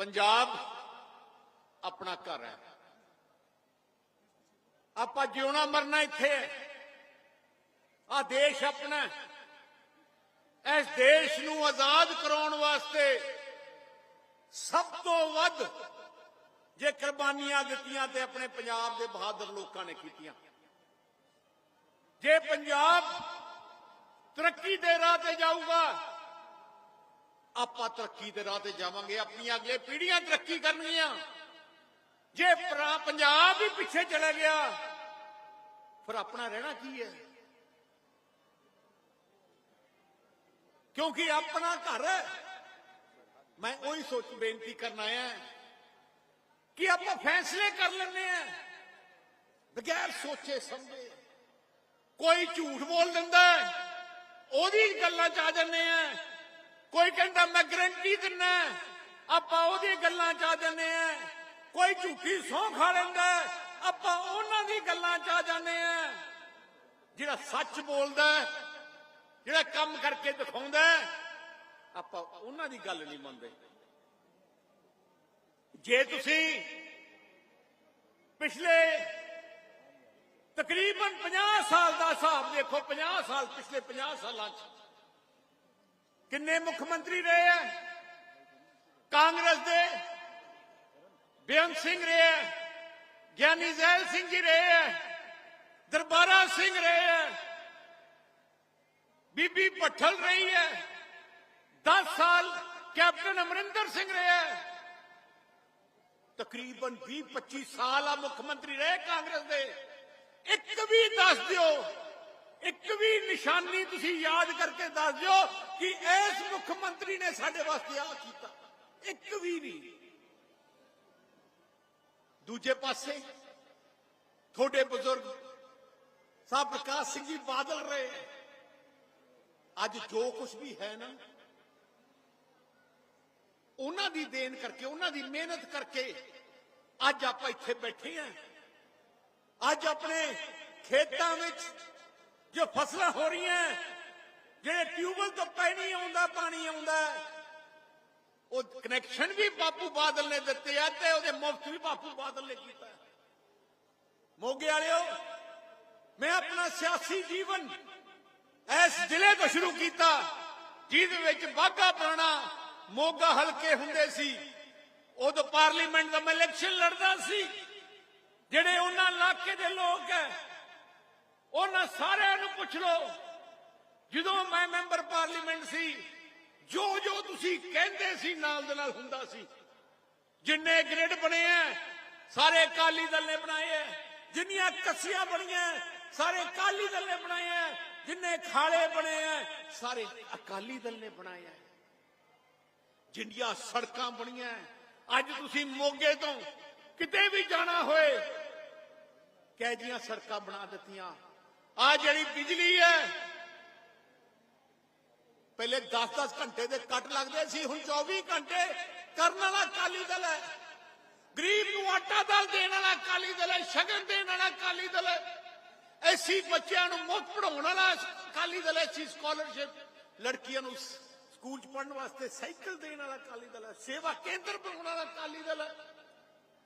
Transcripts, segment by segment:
ਪੰਜਾਬ ਆਪਣਾ ਘਰ ਹੈ। ਆਪਾਂ ਜਿਉਣਾ ਮਰਨਾ ਇੱਥੇ ਹੈ। ਆ ਦੇਸ਼ ਆਪਣਾ ਇਸ ਦੇਸ਼ ਨੂੰ ਆਜ਼ਾਦ ਕਰਾਉਣ ਵਾਸਤੇ ਸਭ ਤੋਂ ਵੱਧ ਜੇ ਕੁਰਬਾਨੀਆਂ ਦਿੱਤੀਆਂ ਤੇ ਆਪਣੇ ਪੰਜਾਬ ਦੇ ਬਹਾਦਰ ਲੋਕਾਂ ਨੇ ਕੀਤੀਆਂ। ਜੇ ਪੰਜਾਬ ਤਰੱਕੀ ਦੇ ਰਾਹ ਤੇ ਜਾਊਗਾ ਆਪਾਂ ਤਰੱਕੀ ਦੇ ਰਾਹ ਤੇ ਜਾਵਾਂਗੇ, ਆਪਣੀਆਂ ਅਗਲੇ ਪੀੜ੍ਹੀਆਂ ਤਰੱਕੀ ਕਰਨਗੀਆਂ। ਜੇ ਪੰਜਾਬ ਹੀ ਪਿੱਛੇ ਚਲਾ ਗਿਆ, ਫਿਰ ਆਪਣਾ ਰਹਿਣਾ ਕੀ ਹੈ? ਕਿਉਂਕਿ ਆਪਣਾ ਘਰ ਮੈਂ ਉਹੀ ਸੋਚ ਬੇਨਤੀ ਕਰਨ ਆਇਆ ਕਿ ਆਪਾਂ ਫੈਸਲੇ ਕਰ ਲੈਂਦੇ ਆ ਬਗੈਰ ਸੋਚੇ ਸਮਝੇ। ਕੋਈ ਝੂਠ ਬੋਲ ਦਿੰਦਾ ਉਹਦੀ ਗੱਲਾਂ ਚ ਆ ਜਾਂਦੇ ਆ ਕੋਈ ਕਹਿੰਦਾ ਮੈਂ ਗਰੰਟੀ ਦਿੰਨਾ ਆਪਾਂ ਉਹਦੀ ਗੱਲਾਂ ਚ ਆ ਜਾਂਦੇ ਆ। ਕੋਈ ਝੂਠੀ ਸੌਂ ਖਾ ਲੈਂਦਾ ਆਪਾਂ ਉਹਨਾਂ ਦੀ ਗੱਲਾਂ ਚ ਆ ਜਾਂਦੇ ਆ। ਜਿਹੜਾ ਸੱਚ ਬੋਲਦਾ ਜਿਹੜਾ ਕੰਮ ਕਰਕੇ ਦਿਖਾਉਂਦਾ ਆਪਾਂ ਉਹਨਾਂ ਦੀ ਗੱਲ ਨਹੀਂ ਮੰਨਦੇ। ਜੇ ਤੁਸੀਂ ਪਿਛਲੇ ਤਕਰੀਬਨ 50 ਸਾਲ ਦਾ ਹਿਸਾਬ ਦੇਖੋ 50 ਸਾਲ, ਪਿਛਲੇ 50 ਸਾਲਾਂ ਚ ਕਿੰਨੇ ਮੁੱਖ ਮੰਤਰੀ ਰਹੇ ਆ? ਕਾਂਗਰਸ ਦੇ ਬੇਅੰਤ ਸਿੰਘ ਰਹੇ ਆ, ਗਿਆਨੀ ਜ਼ੈਲ ਸਿੰਘ ਜੀ ਰਹੇ ਆ, ਦਰਬਾਰਾ ਸਿੰਘ ਰਹੇ ਆ, ਬੀਬੀ ਪੱਠਲ ਰਹੀ ਹੈ 10 ਸਾਲ ਕੈਪਟਨ ਅਮਰਿੰਦਰ ਸਿੰਘ ਰਹੇ ਆ। ਤਕਰੀਬਨ 20 25 ਸਾਲ ਆ ਮੁੱਖ ਮੰਤਰੀ ਰਹੇ ਕਾਂਗਰਸ ਦੇ। ਇੱਕ ਵੀ ਦੱਸ ਦਿਓ ਇੱਕ ਵੀ ਨਿਸ਼ਾਨੀ ਤੁਸੀਂ ਯਾਦ ਕਰਕੇ ਦੱਸ ਦਿਓ ਕਿ ਇਸ ਮੁੱਖ ਮੰਤਰੀ ਨੇ ਸਾਡੇ ਵਾਸਤੇ ਆ ਕੀਤਾ। ਇੱਕ ਵੀ ਨਹੀਂ। ਦੂਜੇ ਪਾਸੇ ਤੁਹਾਡੇ ਬਜ਼ੁਰਗ ਸਾਹਿਬ ਪ੍ਰਕਾਸ਼ ਸਿੰਘ ਜੀ ਬਾਦਲ ਰਹੇ ਅੱਜ ਜੋ ਕੁਝ ਵੀ ਹੈ ਨਾ, ਉਹਨਾਂ ਦੀ ਦੇਣ ਕਰਕੇ, ਉਹਨਾਂ ਦੀ ਮਿਹਨਤ ਕਰਕੇ ਅੱਜ ਆਪਾਂ ਇੱਥੇ ਬੈਠੇ ਆਂ ਅੱਜ ਆਪਣੇ ਖੇਤਾਂ ਵਿੱਚ ਜੋ ਫਸਲਾਂ ਹੋ ਰਹੀਆਂ ਜਿਹੜੇ ਟਿਊਬਲ ਤੋਂ ਪਾਣੀ ਆਉਂਦਾ ਪਾਣੀ ਆਉਂਦਾ ਉਹ ਕਨੈਕਸ਼ਨ ਵੀ ਬਾਪੂ ਬਾਦਲ ਨੇ ਦਿੱਤੇ ਆ ਤੇ ਉਹਦੇ ਮੁਫਤ ਵੀ ਬਾਪੂ ਬਾਦਲ ਨੇ ਕੀਤਾ ਮੋਗੇ ਵਾਲਿਓ, ਮੈਂ ਆਪਣਾ ਸਿਆਸੀ ਜੀਵਨ ਇਸ ਜ਼ਿਲ੍ਹੇ ਤੋਂ ਸ਼ੁਰੂ ਕੀਤਾ, ਜਿਹਦੇ ਵਿੱਚ ਬਾਗਾ ਪੁਰਾਣਾ ਮੋਗਾ ਹਲਕੇ ਹੁੰਦੇ ਸੀ। ਉਦੋਂ ਪਾਰਲੀਮੈਂਟ ਦਾ ਮੈਂ ਇਲੈਕਸ਼ਨ ਲੜਦਾ ਸੀ, ਜਿਹੜੇ ਉਹਨਾਂ ਇਲਾਕੇ ਦੇ ਲੋਕ ਹੈ ਉਹਨਾਂ ਸਾਰਿਆਂ ਨੂੰ ਪੁੱਛ ਲਓ। ਜਦੋਂ ਮੈਂ ਮੈਂਬਰ ਪਾਰਲੀਮੈਂਟ ਸੀ ਜੋ ਜੋ ਤੁਸੀਂ ਕਹਿੰਦੇ ਸੀ ਨਾਲ ਦੇ ਨਾਲ ਹੁੰਦਾ ਸੀ। ਜਿੰਨੇ ਗ੍ਰਿਡ ਬਣੇ ਆ ਸਾਰੇ ਅਕਾਲੀ ਦਲ ਨੇ ਬਣਾਏ ਆ ਜਿੰਨੀਆਂ ਕੱਸੀਆਂ ਬਣੀਆਂ ਸਾਰੇ ਅਕਾਲੀ ਦਲ ਨੇ ਬਣਾਏ ਆ ਜਿੰਨੇ ਖਾਲੇ ਬਣੇ ਆ ਸਾਰੇ ਅਕਾਲੀ ਦਲ ਨੇ ਬਣਾਏ ਆ ਜਿੰਨੀਆਂ ਸੜਕਾਂ ਬਣੀਆਂ ਅੱਜ ਤੁਸੀਂ ਮੋਗੇ ਤੋਂ ਕਿਤੇ ਵੀ ਜਾਣਾ ਹੋਏ, ਕਹਿ ਜੀਆਂ ਸੜਕਾਂ ਬਣਾ ਦਿੱਤੀਆਂ? ਆ ਜਿਹੜੀ ਬਿਜਲੀ ਹੈ, ਪਹਿਲੇ 10-10 ਘੰਟੇ ਦੇ ਕੱਟ ਲੱਗਦੇ ਸੀ, ਹੁਣ 24 ਘੰਟੇ ਕਰਨ ਵਾਲਾ ਅਕਾਲੀ ਦਲ ਹੈ। ਗਰੀਬ ਨੂੰ ਆਟਾ ਦਾਲ ਦੇਣ ਵਾਲਾ ਅਕਾਲੀ ਦਲ ਹੈ, ਸ਼ਗਨ ਦੇਣ ਵਾਲਾ ਅਕਾਲੀ ਦਲ ਹੈ। ਐਸੀ ਬੱਚਿਆਂ ਨੂੰ ਮੁਫਤ ਪੜਾਉਣ ਵਾਲਾ ਅਕਾਲੀ ਦਲ ਹੈ, ਐਸੀ ਸਕਾਲਰਸ਼ਿਪ ਲੜਕੀਆਂ ਨੂੰ ਸਕੂਲ ਚ ਪੜਨ ਵਾਸਤੇ ਸਾਈਕਲ ਦੇਣ ਵਾਲਾ ਅਕਾਲੀ ਦਲ ਹੈ, ਸੇਵਾ ਕੇਂਦਰ ਬਣਾਉਣ ਵਾਲਾ ਅਕਾਲੀ ਦਲ ਹੈ।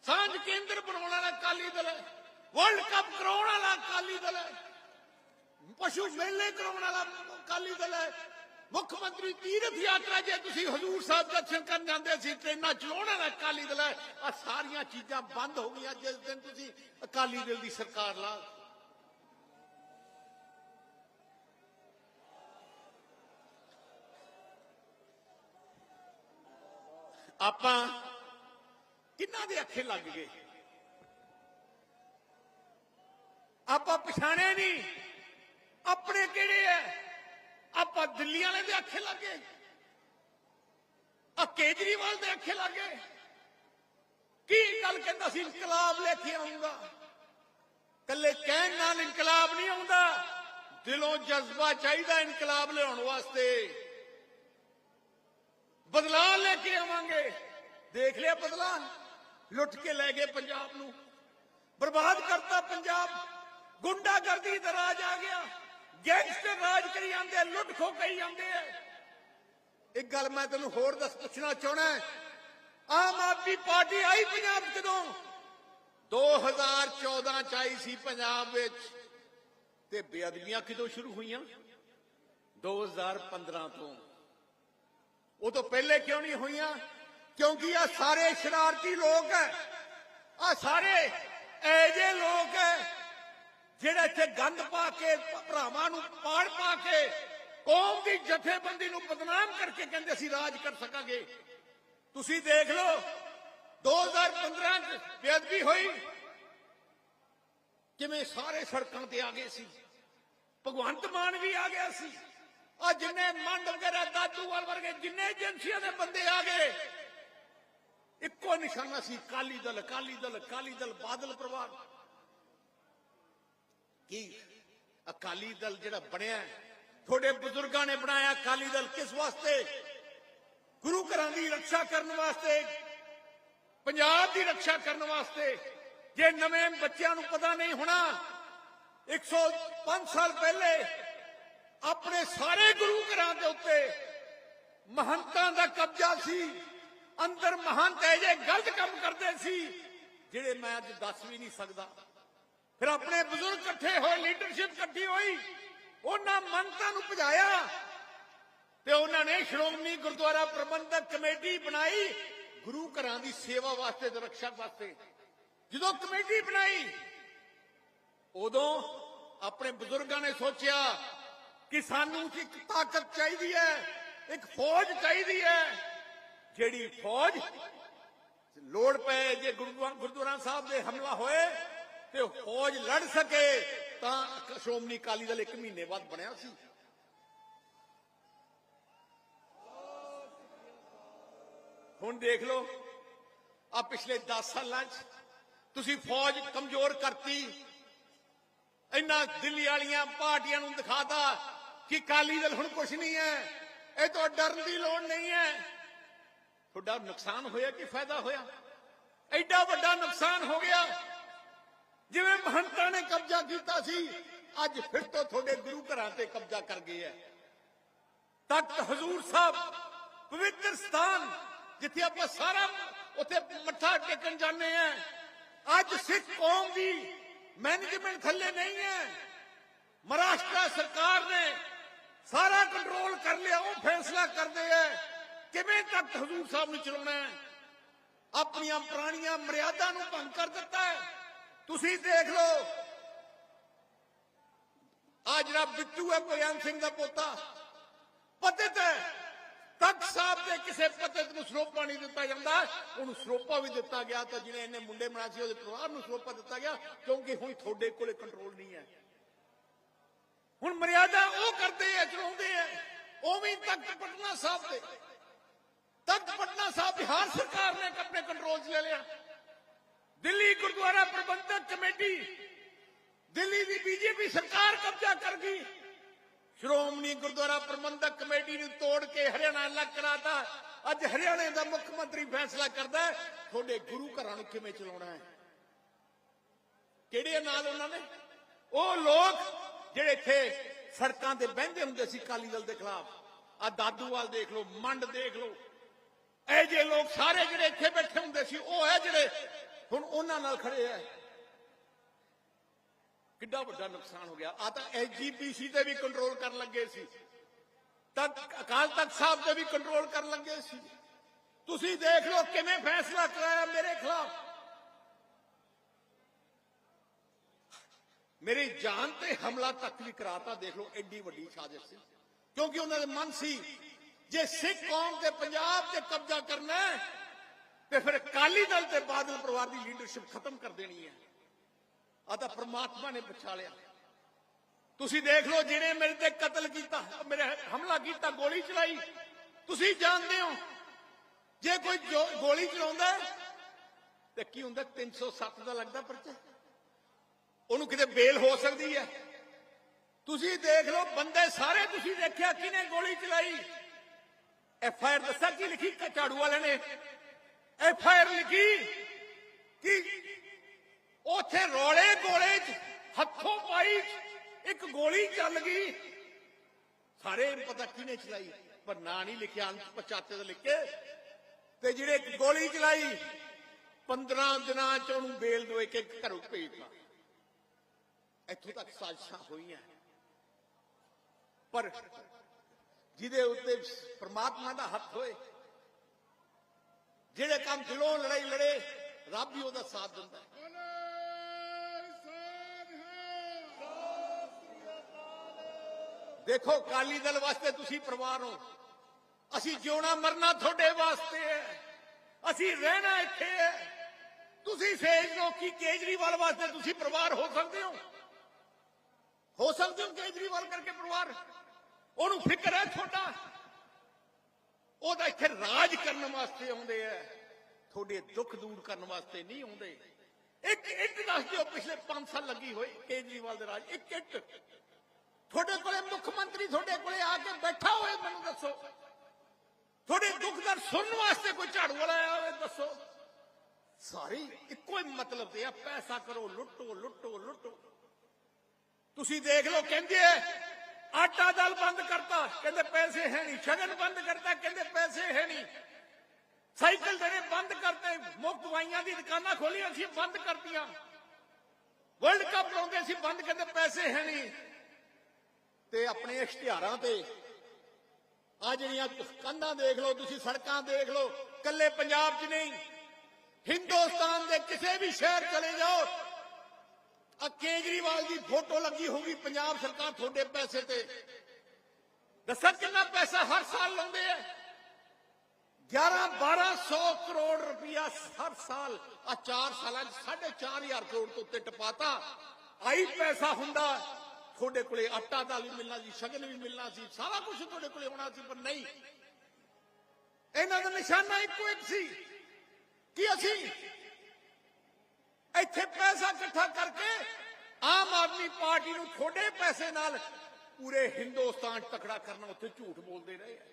ਸਾਂਝ ਕੇਂਦਰ ਬਣਾਉਣ ਵਾਲਾ ਅਕਾਲੀ ਦਲ ਹੈ। ਵਰਲਡ ਕੱਪ ਕਰਾਉਣ ਵਾਲਾ ਅਕਾਲੀ ਦਲ ਹੈ। ਪਸ਼ੂ ਮੇਲੇ ਕਰਾਉਣ ਵਾਲਾ ਅਕਾਲੀ ਦਲ ਹੈ। ਮੁੱਖ ਮੰਤਰੀ ਤੀਰਥ ਯਾਤਰਾ ਜੇ ਤੁਸੀਂ ਹਜ਼ੂਰ ਸਾਹਿਬ ਦਰਸ਼ਨ ਕਰਨ ਜਾਂਦੇ ਸੀ, ਟ੍ਰੇਨਾਂ ਚਲਾਉਣ ਵਾਲਾ ਅਕਾਲੀ ਦਲ ਹੈ। ਆ ਸਾਰੀਆਂ ਚੀਜ਼ਾਂ ਬੰਦ ਹੋ ਗਈਆਂ ਜਿਸ ਦਿਨ ਤੁਸੀਂ ਅਕਾਲੀ ਦਲ ਦੀ ਸਰਕਾਰ ਲਾ ਆਪਾਂ ਕਿੰਨਾ ਦੇ ਅੱਖੇ ਲੱਗ ਗਏ? ਆਪਾਂ ਪਛਾਣਿਆ ਨਹੀਂ। ਆਪਣੇ ਕਿਹੜੇ ਐ? ਆਪਾਂ ਦਿੱਲੀ ਵਾਲੇ ਦੇ ਅੱਖੇ ਲੱਗੇ। ਆ ਕੇਜਰੀਵਾਲ ਦੇ ਅੱਖੇ ਲੱਗੇ। ਕੀ ਗੱਲ ਕਹਿੰਦਾ ਸੀ, ਇਨਕਲਾਬ ਲੈ ਕੇ ਆਉਂਗਾ? ਕੱਲੇ ਕਹਿਣ ਨਾਲ ਇਨਕਲਾਬ ਨਹੀਂ ਆਉਂਦਾ। ਦਿਲੋਂ ਜਜ਼ਬਾ ਚਾਹੀਦਾ ਇਨਕਲਾਬ ਲਿਆਉਣ ਵਾਸਤੇ। ਬਦਲਾਅ ਲੈ ਕੇ ਆਵਾਂਗੇ। ਦੇਖ ਲਿਆ ਬਦਲਾਅ। ਲੁੱਟ ਕੇ ਲੈ ਗਏ ਪੰਜਾਬ ਨੂੰ। ਬਰਬਾਦ ਕਰਤਾ ਪੰਜਾਬ। ਗੁੰਡਾਗਰਦੀ ਦਾ ਰਾਜ ਆ ਗਿਆ। ਗੈਂਗਸਟਰ ਰਾਜ ਕਰੀ ਜਾਂਦੇ ਆ, ਲੁੱਟ ਖੋ ਕਰੀ ਜਾਂਦੇ ਆ। ਇੱਕ ਗੱਲ ਮੈਂ ਤੈਨੂੰ ਹੋਰ ਦੱਸ ਪੁੱਛਣਾ ਚਾਹਣਾ ਆਮ ਆਦਮੀ ਪਾਰਟੀ ਆਈ ਪੰਜਾਬ ਕਦੋਂ? 2014 ਚ ਆਈ ਸੀ ਪੰਜਾਬ ਵਿੱਚ। ਤੇ ਬੇਅਦਬੀਆਂ ਕਿਦੋਂ ਸ਼ੁਰੂ ਹੋਈਆਂ? 2015 ਤੋਂ। ਉਹ ਤੋਂ ਪਹਿਲੇ ਕਿਉਂ ਨਹੀਂ ਹੋਈਆਂ? ਕਿਉਂਕਿ ਆ ਸਾਰੇ ਸ਼ਰਾਰਤੀ ਲੋਕ ਹੈ। ਆ ਸਾਰੇ ਐਜੇ ਲੋਕ ਹੈ ਜਿਹੜੇ ਇੱਥੇ ਗੰਦ ਪਾ ਕੇ ਭਰਾਵਾਂ ਨੂੰ ਪਾੜ ਪਾ ਕੇ ਕੌਮ ਦੀ ਜਥੇਬੰਦੀ ਨੂੰ ਬਦਨਾਮ ਕਰਕੇ ਕਹਿੰਦੇ ਅਸੀਂ ਰਾਜ ਕਰ ਸਕਾਂਗੇ। ਤੁਸੀਂ ਦੇਖ ਲਓ 2015 ਚ ਬੇਅਦਬੀ ਹੋਈ। ਕਿਵੇਂ ਸਾਰੇ ਸੜਕਾਂ ਤੇ ਆ ਗਏ ਸੀ। ਭਗਵੰਤ ਮਾਨ ਵੀ ਆ ਗਿਆ ਸੀ। ਆ ਜਿੰਨੇ ਮੰਡ ਵਗੈਰਾ ਦਾਦੂਵਾਲ ਵਰਗੇ ਜਿੰਨੇ ਏਜੰਸੀਆਂ ਦੇ ਬੰਦੇ ਆ ਗਏ। ਇੱਕੋ ਨਿਸ਼ਾਨਾ ਸੀ ਕਾਲੀ ਦਲ ਕਾਲੀ ਦਲ ਕਾਲੀ ਦਲ, ਬਾਦਲ ਪਰਿਵਾਰ। ਕੀ ਅਕਾਲੀ ਦਲ ਜਿਹੜਾ ਬਣਿਆ ਤੁਹਾਡੇ ਬਜ਼ੁਰਗਾਂ ਨੇ ਬਣਾਇਆ ਅਕਾਲੀ ਦਲ ਕਿਸ ਵਾਸਤੇ? ਗੁਰੂ ਘਰਾਂ ਦੀ ਰੱਖਿਆ ਕਰਨ ਵਾਸਤੇ, ਪੰਜਾਬ ਦੀ ਰੱਖਿਆ ਕਰਨ ਵਾਸਤੇ। ਜੇ ਨਵੇਂ ਬੱਚਿਆਂ ਨੂੰ ਪਤਾ ਨਹੀਂ ਹੋਣਾ 105 ਸਾਲ ਪਹਿਲੇ ਆਪਣੇ ਸਾਰੇ ਗੁਰੂ ਘਰਾਂ ਦੇ ਉੱਤੇ ਮਹੰਤਾਂ ਦਾ ਕਬਜ਼ਾ ਸੀ, ਅੰਦਰ ਮਹੰਤ ਇਹ ਜੇ ਗਲਤ ਕੰਮ ਕਰਦੇ ਸੀ, ਜਿਹੜੇ ਮੈਂ ਅੱਜ ਦੱਸ ਵੀ ਨਹੀਂ ਸਕਦਾ। ਫਿਰ ਆਪਣੇ ਬਜ਼ੁਰਗ ਇਕੱਠੇ ਹੋਏ ਲੀਡਰਸ਼ਿਪ ਇਕੱਠੀ ਹੋਈ, ਉਹਨਾਂ ਮੰਤਾਂ ਨੂੰ ਭਜਾਇਆ ਤੇ ਉਹਨਾਂ ਨੇ ਸ਼੍ਰੋਮਣੀ ਗੁਰਦੁਆਰਾ ਪ੍ਰਬੰਧਕ ਕਮੇਟੀ ਬਣਾਈ ਗੁਰੂ ਘਰਾਂ ਦੀ ਸੇਵਾ ਵਾਸਤੇ ਤੇ ਰੱਖਿਆ ਵਾਸਤੇ। ਜਦੋਂ ਕਮੇਟੀ ਬਣਾਈ, ਉਦੋਂ ਆਪਣੇ ਬਜ਼ੁਰਗਾਂ ਨੇ ਸੋਚਿਆ ਕਿ ਸਾਨੂੰ ਇੱਕ ਤਾਕਤ ਚਾਹੀਦੀ ਹੈ, ਇੱਕ ਫੌਜ ਚਾਹੀਦੀ ਹੈ, ਜਿਹੜੀ ਫੌਜ ਲੋੜ ਪਏ, ਜੇ ਗੁਰਦੁਆਰਾ ਗੁਰਦੁਆਰਾ ਸਾਹਿਬ ਦੇ ਹਮਲਾ ਹੋਏ ਤੇ ਫੌਜ ਲੜ ਸਕੇ, ਤਾਂ ਸ਼੍ਰੋਮਣੀ ਅਕਾਲੀ ਦਲ ਇੱਕ ਮਹੀਨੇ ਬਾਅਦ ਬਣਿਆ ਸੀ। ਹੁਣ ਦੇਖ ਲਓ ਆ ਪਿਛਲੇ 10 ਸਾਲਾਂ 'ਚ ਤੁਸੀਂ ਫੌਜ ਕਮਜ਼ੋਰ ਕਰਤੀ। ਇੰਨਾ ਦਿੱਲੀ ਵਾਲੀਆਂ ਪਾਰਟੀਆਂ ਨੂੰ ਦਿਖਾਤਾ ਕਿ ਕਾਲੀ ਦਲ ਹੁਣ ਕੁਝ ਨਹੀਂ ਹੈ। ਇਹ ਤੋਂ ਡਰਨ ਦੀ ਲੋੜ ਨਹੀਂ ਹੈ। ਤੁਹਾਡਾ ਨੁਕਸਾਨ ਹੋਇਆ ਕਿ ਫਾਇਦਾ ਹੋਇਆ? ਐਡਾ ਵੱਡਾ ਨੁਕਸਾਨ ਹੋ ਗਿਆ ਜਿਵੇਂ ਮਹੰਤਾਂ ਨੇ ਕਬਜ਼ਾ ਕੀਤਾ ਸੀ, ਅੱਜ ਫਿਰ ਤੋਂ ਤੁਹਾਡੇ ਗੁਰੂ ਘਰਾਂ ਤੇ ਕਬਜ਼ਾ ਕਰ ਗਏ ਹੈ ਤਖਤ ਹਜ਼ੂਰ ਸਾਹਿਬ, ਪਵਿੱਤਰ ਸਥਾਨ, ਜਿੱਥੇ ਆਪਾਂ ਸਾਰਾ ਉੱਥੇ ਮੱਥਾ ਟੇਕਣ ਜਾਂਦੇ ਆ ਅੱਜ ਸਿੱਖ ਕੌਮ ਦੀ ਮੈਨੇਜਮੈਂਟ ਥੱਲੇ ਨਹੀਂ ਹੈ ਮਹਾਰਾਸ਼ਟਰ ਸਰਕਾਰ ਨੇ ਸਾਰਾ ਕੰਟਰੋਲ ਕਰ ਲਿਆ, ਉਹ ਫੈਸਲਾ ਕਰਦੇ ਆ ਕਿਵੇਂ ਤਖਤ ਹਜ਼ੂਰ ਸਾਹਿਬ ਨੂੰ ਚਲਾਉਣਾ ਹੈ ਆਪਣੀਆਂ ਪੁਰਾਣੀਆਂ ਮਰਿਆਦਾ ਨੂੰ ਭੰਗ ਕਰ ਦਿੱਤਾ ਹੈ ਤੁਸੀਂ ਦੇਖ ਲਓ। ਆ ਜਿਹੜਾ ਬਿੱਟੂ ਹੈ, ਭਗਵੰਤ ਸਿੰਘ ਦਾ ਪੋਤਾ, ਪਤਿਤ ਹੈ। ਤਖਤ ਸਾਹਿਬ ਦੇ ਕਿਸੇ ਪਤਿਤ ਨੂੰ ਸਰੋਪਾ ਨਹੀਂ ਦਿੱਤਾ ਜਾਂਦਾ। ਉਹਨੂੰ ਸਰੋਪਾ ਵੀ ਦਿੱਤਾ ਗਿਆ ਤਾਂ ਜਿਹਨੇ ਇਹਨੇ ਮੁੰਡੇ ਬਣਾਏ ਸੀ, ਉਹਦੇ ਪਰਿਵਾਰ ਨੂੰ ਸਰੋਪਾ ਦਿੱਤਾ ਗਿਆ, ਕਿਉਂਕਿ ਹੁਣ ਤੁਹਾਡੇ ਕੋਲੇ ਕੰਟਰੋਲ ਨਹੀਂ ਹੈ। ਹੁਣ ਮਰਿਆਦਾ ਉਹ ਕਰਦੇ ਆ ਚਲਾਉਂਦੇ ਆ ਉਵੇਂ ਤਖਤ ਪਟਨਾ ਸਾਹਿਬ ਤੇ ਤਖਤ ਪਟਨਾ ਸਾਹਿਬ ਬਿਹਾਰ ਸਰਕਾਰ ਨੇ ਆਪਣੇ ਕੰਟਰੋਲ 'ਚ ਲੈ ਲਿਆ। ਦਿੱਲੀ ਗੁਰਦੁਆਰਾ ਪ੍ਰਬੰਧਕ ਕਮੇਟੀ, ਦਿੱਲੀ ਦੀ ਬੀਜੇਪੀ ਸਰਕਾਰ ਕਬਜ਼ਾ ਕਰ ਗਈ। ਸ਼੍ਰੋਮਣੀ ਗੁਰਦੁਆਰਾ ਪ੍ਰਬੰਧਕ ਕਮੇਟੀ ਨੂੰ ਤੋੜ ਕੇ ਹਰਿਆਣਾ ਅਲੱਗ ਕਰਾਤਾ। ਅੱਜ ਹਰਿਆਣੇ ਦਾ ਮੁੱਖ ਮੰਤਰੀ ਫੈਸਲਾ ਕਰਦਾ ਤੁਹਾਡੇ ਗੁਰੂ ਘਰਾਂ ਨੂੰ ਕਿਵੇਂ ਚਲਾਉਣਾ ਹੈ? ਕਿਹੜੇ ਨਾਲ ਉਹਨਾਂ ਨੇ? ਉਹ ਲੋਕ ਜਿਹੜੇ ਇੱਥੇ ਸੜਕਾਂ ਤੇ ਬਹਿੰਦੇ ਹੁੰਦੇ ਸੀ ਕਾਲੀ ਦਲ ਦੇ ਖਿਲਾਫ ਆ ਦਾਦੂਵਾਲ ਦੇਖ ਲਓ, ਮੰਡ ਦੇਖ ਲਓ। ਇਹ ਜੇ ਲੋਕ ਸਾਰੇ ਜਿਹੜੇ ਇੱਥੇ ਬੈਠੇ ਹੁੰਦੇ ਸੀ, ਉਹ ਹੈ ਜਿਹੜੇ ਹੁਣ ਉਹਨਾਂ ਨਾਲ ਖੜੇ ਆ। ਕਿੱਡਾ ਵੱਡਾ ਨੁਕਸਾਨ ਹੋ ਗਿਆ। ਆ ਤਾਂ ਐਸਜੀਪੀਸੀ ਤੇ ਵੀ ਕੰਟਰੋਲ ਕਰਨ ਲੱਗੇ ਸੀ। ਤੱਕ ਅਕਾਲ ਤਖਤ ਸਾਹਿਬ ਤੇ ਵੀ ਕੰਟਰੋਲ ਕਰਨ ਲੱਗੇ ਸੀ। ਤੁਸੀਂ ਦੇਖ ਲਓ ਕਿਵੇਂ ਫੈਸਲਾ ਕਰਾਇਆ ਮੇਰੇ ਖਿਲਾਫ। ਮੇਰੀ ਜਾਨ ਤੇ ਹਮਲਾ ਤੱਕ ਵੀ ਕਰਾਤਾ ਦੇਖ ਲਓ ਐਡੀ ਵੱਡੀ ਸਾਜ਼ਿਸ਼ ਸੀ। ਕਿਉਂਕਿ ਉਹਨਾਂ ਦੇ ਮਨ ਸੀ ਜੇ ਸਿੱਖ ਕੌਮ ਤੇ ਪੰਜਾਬ ਤੇ ਕਬਜ਼ਾ ਕਰਨਾ ਹੈ ਤੇ ਫਿਰ ਅਕਾਲੀ ਦਲ ਤੇ ਬਾਦਲ ਪਰਿਵਾਰ ਦੀ ਲੀਡਰਸ਼ਿਪ ਖਤਮ ਕਰ ਦੇਣੀ ਹੈ। ਆ ਤਾਂ ਪ੍ਰਮਾਤਮਾ ਨੇ ਬਚਾ ਲਿਆ। ਤੁਸੀਂ ਦੇਖ ਲਓ, ਜਿਹਨੇ ਮੇਰੇ ਤੇ ਕਤਲ ਕੀਤਾ, ਮੇਰੇ ਹਮਲਾ ਕੀਤਾ, ਗੋਲੀ ਚਲਾਈ, ਤੁਸੀਂ ਜਾਣਦੇ ਹੋ, ਜੇ ਕੋਈ ਗੋਲੀ ਚਲਾਉਂਦਾ ਤੇ ਕੀ ਹੁੰਦਾ 307 ਦਾ ਲੱਗਦਾ ਪਰਚਾ? ਉਹਨੂੰ ਕਿਤੇ ਬੇਲ ਹੋ ਸਕਦੀ ਹੈ। ਤੁਸੀਂ ਦੇਖ ਲਓ, ਬੰਦੇ ਸਾਰੇ ਤੁਸੀਂ ਦੇਖਿਆ ਕਿਨੇ ਗੋਲੀ ਚਲਾਈ? ਐਫ ਆਈ ਆਰ ਦੱਸਾਂ, ਕੀ ਲਿਖੀ, ਕ- ਝਾੜੂ ਵਾਲਿਆਂ ਨੇ? ਐਫ ਆਈ ਆਰ ਲਿਖੀ ਕਿ ਉਥੇ ਰੋਲੇ ਗੋਲੇ ਚ ਹੱਥੋਂ ਪਾਈ ਇੱਕ ਗੋਲੀ ਚੱਲ ਗਈ। ਸਾਰੇ ਪਤਾ ਕਿਹਨੇ ਚਲਾਈ, ਪਰ ਨਾਂ ਨਹੀਂ ਲਿਖਿਆ, ਅੰਤ ਪਛਾਤੇ ਦਾ ਲਿਖ ਤੇ ਜਿਹੜੇ ਗੋਲੀ ਚਲਾਈ 15 ਦਿਨਾਂ ਚ ਉਹਨੂੰ ਬੇਲ ਦੇ ਕੇ ਘਰੋਂ ਭੇਜਤਾ ਇੱਥੋਂ ਤੱਕ ਸਾਜ਼ਿਸ਼ਾਂ ਹੋਈਆਂ। ਪਰ ਜਿਹਦੇ ਉੱਤੇ ਪ੍ਰਮਾਤਮਾ ਦਾ ਹੱਥ ਹੋਏ ਜਿਹੜੇ ਕੰਮ ਦਿਲੋਂ ਲੜਾਈ ਲੜੇ, ਰੱਬ ਹੀ ਉਹਦਾ ਸਾਥ ਦਿੰਦਾ। ਹੈ। ਦੇਖੋ ਕਾਲੀ ਦਲ ਵਾਸਤੇ ਤੁਸੀਂ ਪਰਿਵਾਰ ਹੋ। ਅਸੀਂ ਜਿਉਣਾ ਮਰਨਾ ਤੁਹਾਡੇ ਵਾਸਤੇ ਹੈ। ਅਸੀਂ ਰਹਿਣਾ ਇੱਥੇ ਹੈ। ਤੁਸੀਂ ਸੇਜ ਲੋ ਕਿ ਕੇਜਰੀਵਾਲ ਵਾਸਤੇ ਤੁਸੀਂ ਪਰਿਵਾਰ ਹੋ ਸਕਦੇ ਹੋ? ਹੋ ਸਕਦੇ ਹੋ ਕੇਜਰੀਵਾਲ ਕਰਕੇ ਪਰਿਵਾਰ? ਉਹਨੂੰ ਫਿਕਰ ਹੈ ਤੁਹਾਡਾ? ਉਹਦਾ ਇੱਥੇ ਰਾਜ ਕਰਨ ਵਾਸਤੇ ਆਉਂਦੇ ਆ। ਤੁਹਾਡੇ ਦੁੱਖ ਦੂਰ ਕਰਨ ਵਾਸਤੇ ਨਹੀਂ ਆਉਂਦੇ। ਇੱਕ ਇੱਕ ਦੱਸ ਦਿਓ ਪਿਛਲੇ 5 ਸਾਲ ਲੱਗੀ ਹੋਈ ਕੇਜਰੀਵਾਲ ਦੇ ਰਾਜ। ਇੱਕ ਇੱਕ ਤੁਹਾਡੇ ਕੋਲੇ ਮੁੱਖ ਮੰਤਰੀ ਤੁਹਾਡੇ ਕੋਲੇ ਆ ਕੇ ਬੈਠਾ ਹੋਏ ਮੈਨੂੰ ਦੱਸੋ। ਤੁਹਾਡੇ ਦੁੱਖ ਦਰਦ ਸੁਣਨ ਵਾਸਤੇ ਕੋਈ ਝਾੜੂ ਵਾਲਾ ਆਇਆ ਹੋਵੇ ਦੱਸੋ। ਸਾਰੇ ਇੱਕੋ ਹੀ ਮਤਲਬ ਤੇ ਆ ਪੈਸਾ ਕਰੋ ਲੁੱਟੋ ਲੁੱਟੋ ਲੁੱਟੋ। ਤੁਸੀਂ ਦੇਖ ਲਓ ਕਹਿੰਦੇ ਆ, ਆਟਾ ਦਾਲ ਬੰਦ ਕਰਤਾ, ਕਹਿੰਦੇ ਪੈਸੇ ਹੈ ਨਹੀਂ। ਸ਼ਗਨ ਬੰਦ ਕਰਤਾ, ਕਹਿੰਦੇ ਪੈਸੇ ਹੈ ਨਹੀਂ। ਸਾਈਕਲ ਦੇਣੇ ਬੰਦ ਕਰਤੇ, ਮੁਫਤ ਦਵਾਈਆਂ ਦੀ ਦੁਕਾਨਾਂ ਖੋਲੀਆਂ ਸੀ, ਬੰਦ ਕਰਤੀਆਂ। ਵਰਲਡ ਕੱਪ ਲਾਉਂਦੇ ਸੀ, ਬੰਦ ਕਹਿੰਦੇ ਪੈਸੇ ਹੈ ਨਹੀਂ। ਤੇ ਆਪਣੇ ਇਸ਼ਤਿਹਾਰਾਂ ਤੇ, ਆ ਜਿਹੜੀਆਂ ਕੰਧਾਂ ਦੇਖ ਲਓ, ਤੁਸੀਂ ਸੜਕਾਂ ਦੇਖ ਲਓ ਕੱਲੇ ਪੰਜਾਬ 'ਚ ਨਹੀਂ, ਹਿੰਦੁਸਤਾਨ ਦੇ ਕਿਸੇ ਵੀ ਸ਼ਹਿਰ ਚਲੇ ਜਾਓ ਆ ਕੇਜਰੀਵਾਲ ਦੀ ਫੋਟੋ ਲੱਗੀ ਹੋਊਗੀ ਪੰਜਾਬ ਸਰਕਾਰ ਤੁਹਾਡੇ ਪੈਸੇ ਤੇ। ਦੱਸਾਂ ਕਿੰਨਾ ਪੈਸਾ ਹਰ ਸਾਲ ਲਾਉਂਦੇ ਆ? 11 1200 ਕਰੋੜ ਰੁਪਇਆ ਹਰ ਸਾਲ। ਆ 4 ਸਾਲਾਂ 'ਚ 4500 ਕਰੋੜ ਤੋਂ ਉੱਤੇ ਟਪਾਤਾ। ਆਈ ਪੈਸਾ ਹੁੰਦਾ। ਤੁਹਾਡੇ ਕੋਲੇ ਆਟਾ ਦਾਲ ਵੀ ਮਿਲਣਾ ਸੀ, ਸ਼ਗਨ ਵੀ ਮਿਲਣਾ ਸੀ, ਸਾਰਾ ਕੁਝ ਤੁਹਾਡੇ ਕੋਲੇ ਹੋਣਾ ਸੀ, ਪਰ ਨਹੀਂ। ਇਹਨਾਂ ਦਾ ਨਿਸ਼ਾਨਾ ਇੱਕੋ ਇੱਕ ਸੀ ਕਿ ਅਸੀਂ ਇੱਥੇ ਪੈਸਾ ਇਕੱਠਾ ਕਰਕੇ ਆਮ ਆਦਮੀ ਪਾਰਟੀ ਨੂੰ ਥੋੜੇ ਪੈਸੇ ਨਾਲ ਪੂਰੇ ਹਿੰਦੁਸਤਾਨ 'ਚ ਤਕੜਾ ਕਰਨਾ, ਉੱਥੇ ਝੂਠ ਬੋਲਦੇ ਰਹੇ ਆ।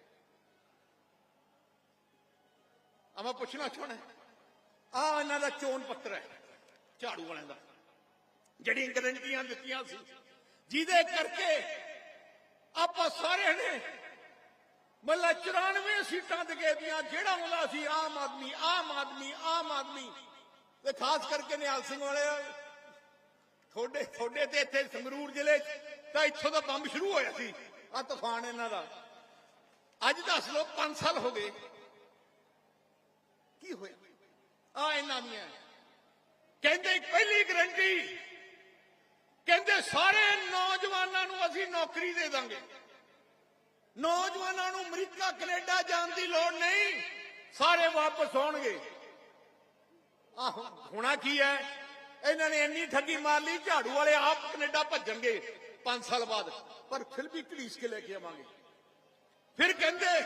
ਆ ਮੈਂ ਪੁੱਛਣਾ ਚਾਹਣਾ ਆ ਇਹਨਾਂ ਦਾ ਚੋਣ ਪੱਤਰ ਹੈ, ਝਾੜੂ ਵਾਲਿਆਂ ਦਾ ਜਿਹੜੀ ਗਰੰਟੀਆਂ ਦਿੱਤੀਆਂ ਸੀ, ਜਿਹਦੇ ਕਰਕੇ ਆਪਾਂ ਸਾਰਿਆਂ ਨੇ ਮੱਲਾ 94 ਸੀਟਾਂ ਦੇ ਦਗੇ ਦੀਆਂ ਜਿਹੜਾ ਹੁੰਦਾ ਸੀ, ਆਮ ਆਦਮੀ ਆਮ ਆਦਮੀ ਆਮ ਆਦਮੀ ਤੇ ਖਾਸ ਕਰਕੇ ਨਿਹਾਲ ਸਿੰਘ ਵਾਲੇ ਥੋੜੇ ਥੋੜੇ ਤੇ ਇੱਥੇ ਸੰਗਰੂਰ ਜ਼ਿਲ੍ਹੇ ਤਾਂ ਇੱਥੋਂ ਦਾ ਬੰਬ ਸ਼ੁਰੂ ਹੋਇਆ ਸੀ। ਆ ਤੂਫਾਨ ਇਹਨਾਂ ਦਾ। ਅੱਜ ਦੱਸ ਲਓ 5 ਸਾਲ ਹੋ ਗਏ। ਕੀ ਹੋਇਆ? ਆ ਇਹਨਾਂ ਦੀਆਂ। ਕਹਿੰਦੇ ਪਹਿਲੀ ਗਰੰਟੀ ਕਹਿੰਦੇ ਸਾਰੇ ਨੌਜਵਾਨਾਂ ਨੂੰ ਅਸੀਂ ਨੌਕਰੀ ਦੇ ਦਾਂਗੇ। ਨੌਜਵਾਨਾਂ ਨੂੰ ਅਮਰੀਕਾ, ਕੈਨੇਡਾ ਜਾਣ ਦੀ ਲੋੜ ਨਹੀਂ। ਸਾਰੇ ਵਾਪਸ ਆਉਣਗੇ। ਆਹ ਹੋਣਾ ਕੀ ਹੈ ਇਹਨਾਂ ਨੇ ਇੰਨੀ ਠੱਗੀ ਮਾਰ ਲਈ ਝਾੜੂ ਵਾਲੇ ਆਪ ਕੈਨੇਡਾ ਭੱਜਣਗੇ 5 ਸਾਲ ਬਾਅਦ ਪਰ ਫਿਰ ਵੀ ਘੜੀਸ ਕੇ ਲੈ ਕੇ ਆਵਾਂਗੇ ਫਿਰ ਕਹਿੰਦੇ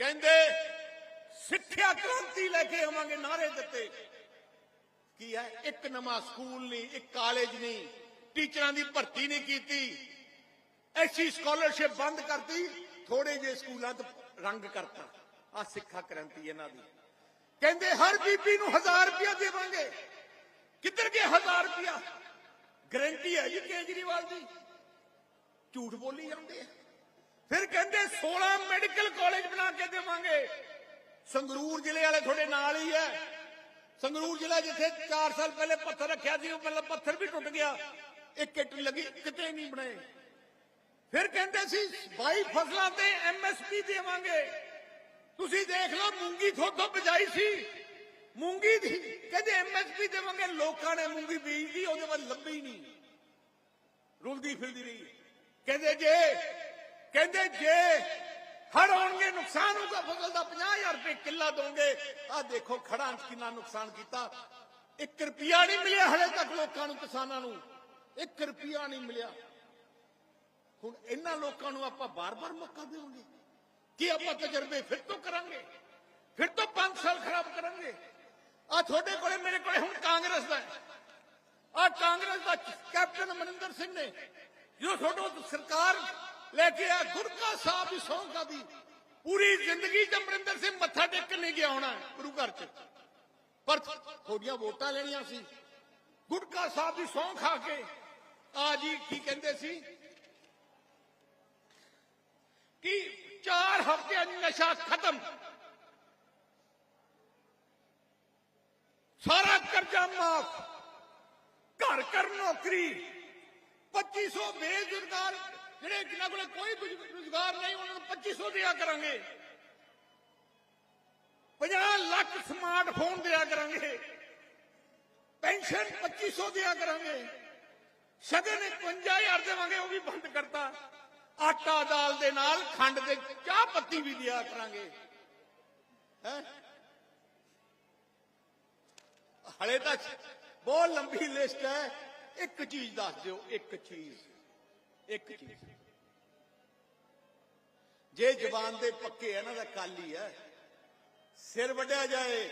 ਕਹਿੰਦੇ ਸਿੱਖਿਆ ਕ੍ਰਾਂਤੀ ਲੈ ਕੇ ਆਵਾਂਗੇ ਨਾਰੇ ਦਿੱਤੇ ਕੀ ਹੈ ਇੱਕ ਨਵਾਂ ਸਕੂਲ ਨਹੀਂ ਇੱਕ ਕਾਲਜ ਨਹੀਂ ਟੀਚਰਾਂ ਦੀ ਭਰਤੀ ਨਹੀਂ ਕੀਤੀ ਐਸੀ ਸਕਾਲਰਸ਼ਿਪ ਬੰਦ ਕਰਤੀ ਥੋੜੇ ਜਿਹੇ ਸਕੂਲਾਂ ਤੇ ਰੰਗ ਕਰਤਾ ਆ ਸਿੱਖਿਆ ਕ੍ਰਾਂਤੀ ਇਹਨਾਂ ਦੀ। ਕਹਿੰਦੇ, ਹਰ ਬੀਬੀ ਨੂੰ 1000 ਰੁਪਇਆ ਦੇਵਾਂਗੇ। ਕਿੱਧਰ ਗਏ 1000 ਰੁਪਇਆ? ਗਰੰਟੀ ਹੈ ਜੀ ਕੇਜਰੀਵਾਲ ਦੀ। ਝੂਠ ਬੋਲੀ ਜਾਂਦੇ ਆ। ਫਿਰ ਕਹਿੰਦੇ 16 ਮੈਡੀਕਲ ਕਾਲਜ ਬਣਾ ਕੇ ਦੇਵਾਂਗੇ। ਸੰਗਰੂਰ ਜ਼ਿਲ੍ਹੇ ਵਾਲੇ ਤੁਹਾਡੇ ਨਾਲ ਹੀ ਹੈ। ਸੰਗਰੂਰ ਜ਼ਿਲ੍ਹਾ ਜਿੱਥੇ 4 ਸਾਲ ਪਹਿਲੇ ਪੱਥਰ ਰੱਖਿਆ ਸੀ, ਉਹ ਮਤਲਬ ਪੱਥਰ ਵੀ ਟੁੱਟ ਗਿਆ। ਇੱਕ ਇੱਟ ਲੱਗੀ, ਕਿਤੇ ਨਹੀਂ ਬਣਾਏ। ਫਿਰ ਕਹਿੰਦੇ ਸੀ 22 ਫਸਲਾਂ ਤੇ ਐਮਐਸਪੀ ਦੇਵਾਂਗੇ। ਤੁਸੀਂ ਦੇਖ ਲਓ, ਮੂੰਗੀ ਥੋਥੋਂ ਬਜਾਈ ਸੀ। ਮੂੰਗੀ ਦੀ, ਕਹਿੰਦੇ ਐਮਐਸਪੀ ਦੇਵਾਂਗੇ ਲੋਕਾਂ ਨੇ ਮੂੰਗੀ ਬੀਜਦੀ ਉਹਦੇ ਬਾਅਦ ਲੱਭੀ ਨਹੀਂ। ਰੁਲਦੀ ਫਿਰਦੀ ਰਹੀ। ਕਹਿੰਦੇ ਜੇ ਕਹਿੰਦੇ ਜੇ ਹੜ ਹੋਣਗੇ, ਨੁਕਸਾਨ ਹੋਊਗਾ, ਫਸਲ ਦਾ 50000 ਰੁਪਏ ਕਿੱਲਾ ਦੋਗੇ ਆ ਦੇਖੋ ਖੜਾਂ 'ਚ ਕਿੰਨਾ ਨੁਕਸਾਨ ਕੀਤਾ। 1 ਰੁਪਿਆ ਨਹੀਂ ਮਿਲਿਆ ਹਲੇ ਤੱਕ ਲੋਕਾਂ ਨੂੰ, ਕਿਸਾਨਾਂ ਨੂੰ। 1 ਰੁਪਿਆ ਨਹੀਂ ਮਿਲਿਆ। ਹੁਣ ਇਹਨਾਂ ਲੋਕਾਂ ਨੂੰ ਆਪਾਂ ਬਾਰ-ਬਾਰ ਮੌਕਾ ਦੇਵਾਂਗੇ। ਕੀ ਆਪਾਂ ਤਜਰਬੇ ਫਿਰ ਤੋਂ ਕਰਾਂਗੇ? ਫਿਰ ਤੋਂ 5 ਸਾਲ ਖਰਾਬ ਕਰਾਂਗੇ? ਆ ਤੁਹਾਡੇ ਕੋਲੇ, ਮੇਰੇ ਕੋਲੇ ਹੁਣ ਕਾਂਗਰਸ ਦਾ ਆ ਕਾਂਗਰਸ ਦਾ ਕੈਪਟਨ ਅਮਰਿੰਦਰ ਸਿੰਘ ਨੇ ਜੋ ਤੁਹਾਡੇ ਸਰਕਾਰ ਲੈ ਕੇ ਆ, ਗੁਰਕਾ ਸਾਹਿਬ ਦੀ ਸੌਂਕਾ ਦੀ ਪੂਰੀ ਜ਼ਿੰਦਗੀ ਚ ਅਮਰਿੰਦਰ ਸਿੰਘ ਮੱਥਾ ਟੇਕਣ ਨਹੀਂ ਗਿਆ ਹੋਣਾ ਗੁਰੂ ਘਰ ਚ। ਪਰ ਤੁਹਾਡੀਆਂ ਵੋਟਾਂ ਲੈਣੀਆਂ ਸੀ। ਗੁਰਕਾ ਸਾਹਿਬ ਦੀ ਸੌਂ ਖਾ ਕੇ ਆ ਜੀ ਕੀ ਕਹਿੰਦੇ ਸੀ ਕਿ ਹਫ਼ਤਿਆਂ 'ਚ ਨਸ਼ਾ ਖਤਮ ਸਾਰਾ ਕਰਜ਼ਾ ਮਾਫ ਘਰ ਘਰ ਨੌਕਰੀ 2500 ਬੇਰੁਜ਼ਗਾਰ ਜਿਹੜੇ ਜਿਨ੍ਹਾਂ ਕੋਲੇ ਕੋਈ ਰੁਜ਼ਗਾਰ ਨਹੀਂ ਉਹਨਾਂ ਨੂੰ 2500 ਦਿਆ ਕਰਾਂਗੇ 50 ਲੱਖ ਸਮਾਰਟਫੋਨ ਦਿਆ ਕਰਾਂਗੇ ਪੈਨਸ਼ਨ 2500 ਦਿਆ ਕਰਾਂਗੇ ਸ਼ਗਨ 51000 ਦੇਵਾਂਗੇ ਉਹ ਵੀ ਬੰਦ ਕਰਤਾ ਆਟਾ ਦਾਲ ਦੇ ਨਾਲ ਖੰਡ ਦੇ ਚਾਹ ਪੱਤੀ ਵੀ ਦਿਆ ਕਰਾਂਗੇ। ਹੈ? ਹਲੇ ਤਾਂ ਬਹੁਤ ਲੰਬੀ ਲਿਸਟ ਹੈ। ਇੱਕ ਚੀਜ਼ ਦੱਸ ਦਿਓ, ਇੱਕ ਚੀਜ਼। ਇੱਕ ਚੀਜ਼। ਜੇ ਜ਼ਬਾਨ ਦੇ ਪੱਕੇ ਇਹਨਾਂ ਦਾ ਕਾਲੀ ਹੈ ਸਿਰ ਵੱਢਿਆ ਜਾਏ।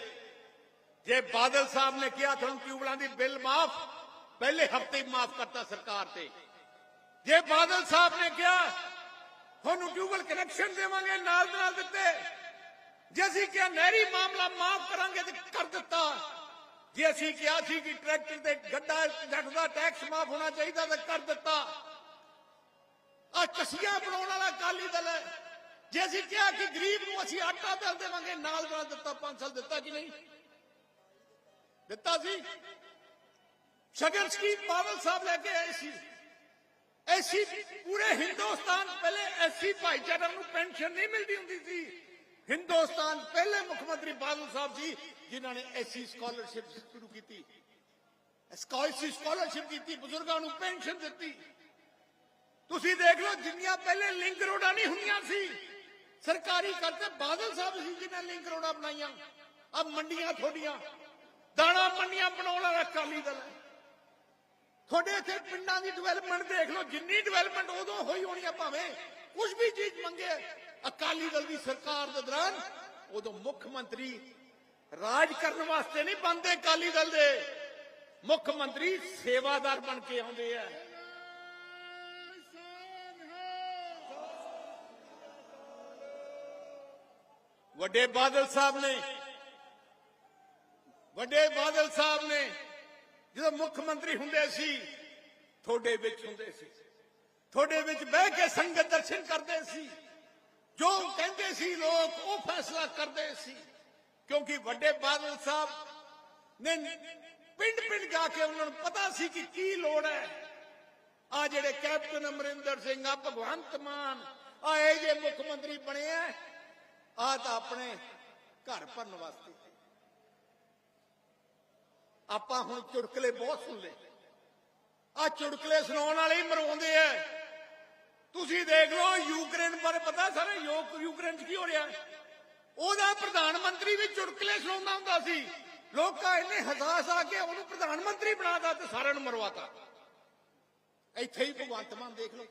ਜੇ ਬਾਦਲ ਸਾਹਿਬ ਨੇ ਕਿਹਾ ਤੁਹਾਨੂੰ ਟਿਊਬਲਾਂ ਦੀ ਬਿੱਲ ਮਾਫ, ਪਹਿਲੇ ਹਫ਼ਤੇ ਹੀ ਮਾਫ ਕਰਤਾ ਸਰਕਾਰ ਤੇ। ਜੇ ਬਾਦਲ ਸਾਹਿਬ ਨੇ ਕਿਹਾ ਤੁਹਾਨੂੰ ਟਿਊਬਲ ਕਨੈਕਸ਼ਨ ਦੇਵਾਂਗੇ ਨਾਲ ਦੇ ਨਾਲ ਦਿੱਤੇ ਜੇ ਅਸੀਂ ਕਿਹਾ ਨਹਿਰੀ ਮਾਮਲਾ ਮਾਫ ਕਰਾਂਗੇ ਤੇ ਕਰ ਦਿੱਤਾ ਜੇ ਅਸੀਂ ਕਿਹਾ ਸੀ ਕਿ ਟਰੈਕਟਰ ਤੇ ਗੱਡਾ ਜੱਟ ਦਾ ਟੈਕਸ ਮਾਫ ਹੋਣਾ ਚਾਹੀਦਾ ਤਾਂ ਕਰ ਦਿੱਤਾ ਆ ਚਸੀਆਂ ਬਣਾਉਣ ਵਾਲਾ ਕਾਲੀ ਦਲ ਹੈ ਜੇ ਅਸੀਂ ਕਿਹਾ ਕਿ ਗਰੀਬ ਨੂੰ ਅਸੀਂ ਆਟਾ ਦਾਲ ਦੇਵਾਂਗੇ ਨਾਲ ਨਾਲ ਦਿੱਤਾ 5 ਸਾਲ ਦਿੱਤਾ ਕਿ ਨਹੀਂ ਦਿੱਤਾ ਸੀ ਸ਼ਗਰ ਸਕੀਮ ਬਾਦਲ ਸਾਹਿਬ ਲੈ ਕੇ ਆਏ ਸੀ ਐਸੀ ਪੂਰੇ ਹਿੰਦੁਸਤਾਨ, ਪਹਿਲੇ ਐਸੀ ਭਾਈਚਾਰਾ ਨੂੰ ਪੈਨਸ਼ਨ ਨਹੀਂ ਮਿਲਦੀ ਹੁੰਦੀ ਸੀ। ਹਿੰਦੁਸਤਾਨ ਪਹਿਲੇ ਮੁੱਖ ਮੰਤਰੀ ਬਾਦਲ ਸਾਹਿਬ ਜੀ, ਜਿਨ੍ਹਾਂ ਨੇ ਐਸੀ ਸਕਾਲਰਸ਼ਿਪ ਸ਼ੁਰੂ ਕੀਤੀ। ਸਕਾਲਰਸ਼ਿਪ ਸਕਾਲਰਸ਼ਿਪ ਕੀਤੀ, ਬਜ਼ੁਰਗਾਂ ਨੂੰ ਪੈਨਸ਼ਨ ਦਿੱਤੀ। ਤੁਸੀਂ ਦੇਖ ਲਓ, ਜਿੰਨੀਆਂ ਪਹਿਲੇ ਲਿੰਕ ਰੋਡਾਂ ਨਹੀਂ ਹੁੰਦੀਆਂ ਸੀ। ਸਰਕਾਰੀ ਕਰਤੇ ਬਾਦਲ ਸਾਹਿਬ ਸੀ ਜਿਨ੍ਹਾਂ ਲਿੰਕ ਰੋਡਾਂ ਬਣਾਈਆਂ। ਆ ਮੰਡੀਆਂ ਥੋਡੀਆਂ ਦਾਣਾ ਮੰਡੀਆਂ ਬਣਾਉਣ ਵਾਲਾ ਅਕਾਲੀ ਦਲ। ਹੈ ਤੁਹਾਡੇ ਇੱਥੇ ਪਿੰਡਾਂ ਦੀ ਡਿਵੈਲਪਮੈਂਟ ਦੇਖ ਲਓ, ਜਿੰਨੀ ਡਿਵੈਲਪਮੈਂਟ ਉਦੋਂ ਹੋਈ ਹੋਣੀ ਆ ਭਾਵੇਂ ਕੁਝ ਵੀ ਚੀਜ਼ ਮੰਗੇ ਅਕਾਲੀ ਦਲ ਦੀ ਸਰਕਾਰ ਦੇ ਦੌਰਾਨ ਉਦੋਂ ਮੁੱਖ ਮੰਤਰੀ ਰਾਜ ਕਰਨ ਵਾਸਤੇ ਨਹੀਂ ਬੰਦੇ ਅਕਾਲੀ ਦਲ ਦੇ। ਮੁੱਖ ਮੰਤਰੀ ਸੇਵਾਦਾਰ ਬਣ ਕੇ ਆਉਂਦੇ ਆ। ਵੱਡੇ ਬਾਦਲ ਸਾਹਿਬ ਨੇ, ਵੱਡੇ ਬਾਦਲ ਸਾਹਿਬ ਨੇ ਜਦੋਂ ਮੁੱਖ ਮੰਤਰੀ ਹੁੰਦੇ ਸੀ, ਤੁਹਾਡੇ ਵਿੱਚ ਹੁੰਦੇ ਸੀ। ਤੁਹਾਡੇ ਵਿੱਚ ਬਹਿ ਕੇ ਸੰਗਤ ਦਰਸ਼ਨ ਕਰਦੇ ਸੀ। ਜੋ ਕਹਿੰਦੇ ਸੀ ਲੋਕ, ਉਹ ਫੈਸਲਾ ਕਰਦੇ ਸੀ। ਕਿਉਂਕਿ ਵੱਡੇ ਬਾਦਲ ਸਾਹਿਬ ਨੇ ਪਿੰਡ ਪਿੰਡ ਜਾ ਕੇ ਉਹਨਾਂ ਨੂੰ ਪਤਾ ਸੀ ਕਿ ਕੀ ਲੋੜ ਹੈ। ਆ ਜਿਹੜੇ ਕੈਪਟਨ ਅਮਰਿੰਦਰ ਸਿੰਘ ਆ ਭਗਵੰਤ ਮਾਨ ਆ ਇਹ ਜੇ ਮੁੱਖ ਮੰਤਰੀ ਬਣੇ ਆ ਆ ਤਾਂ ਆਪਣੇ ਘਰ ਭਰਨ ਵਾਸਤੇ। ਆਪਾਂ ਹੁਣ ਚੁਟਕਲੇ ਬਹੁਤ ਸੁਣ ਲਏ ਆ ਚੁਟਕਲੇ ਸੁਣਾਉਣ ਵਾਲੇ ਹੀ ਮਰਵਾਉਂਦੇ ਆ। ਤੁਸੀਂ ਦੇਖ ਲਓ, ਯੂਕਰੇਨ ਬਾਰੇ ਪਤਾ ਸਾਰੇ ਯੂਕਰੇਨ 'ਚ ਕੀ ਹੋ ਰਿਹਾ? ਉਹਦਾ ਪ੍ਰਧਾਨ ਮੰਤਰੀ ਵੀ ਚੁਟਕਲੇ ਸੁਣਾਉਂਦਾ ਹੁੰਦਾ ਸੀ। ਲੋਕਾਂ ਇੰਨੇ ਹਜ਼ਾਸ ਆ ਕੇ ਉਹਨੂੰ ਪ੍ਰਧਾਨ ਮੰਤਰੀ ਬਣਾਤਾ ਤੇ ਸਾਰਿਆਂ ਨੂੰ ਮਰਵਾਤਾ। ਇੱਥੇ ਹੀ ਭਗਵੰਤ ਮਾਨ ਦੇਖ ਲਓ,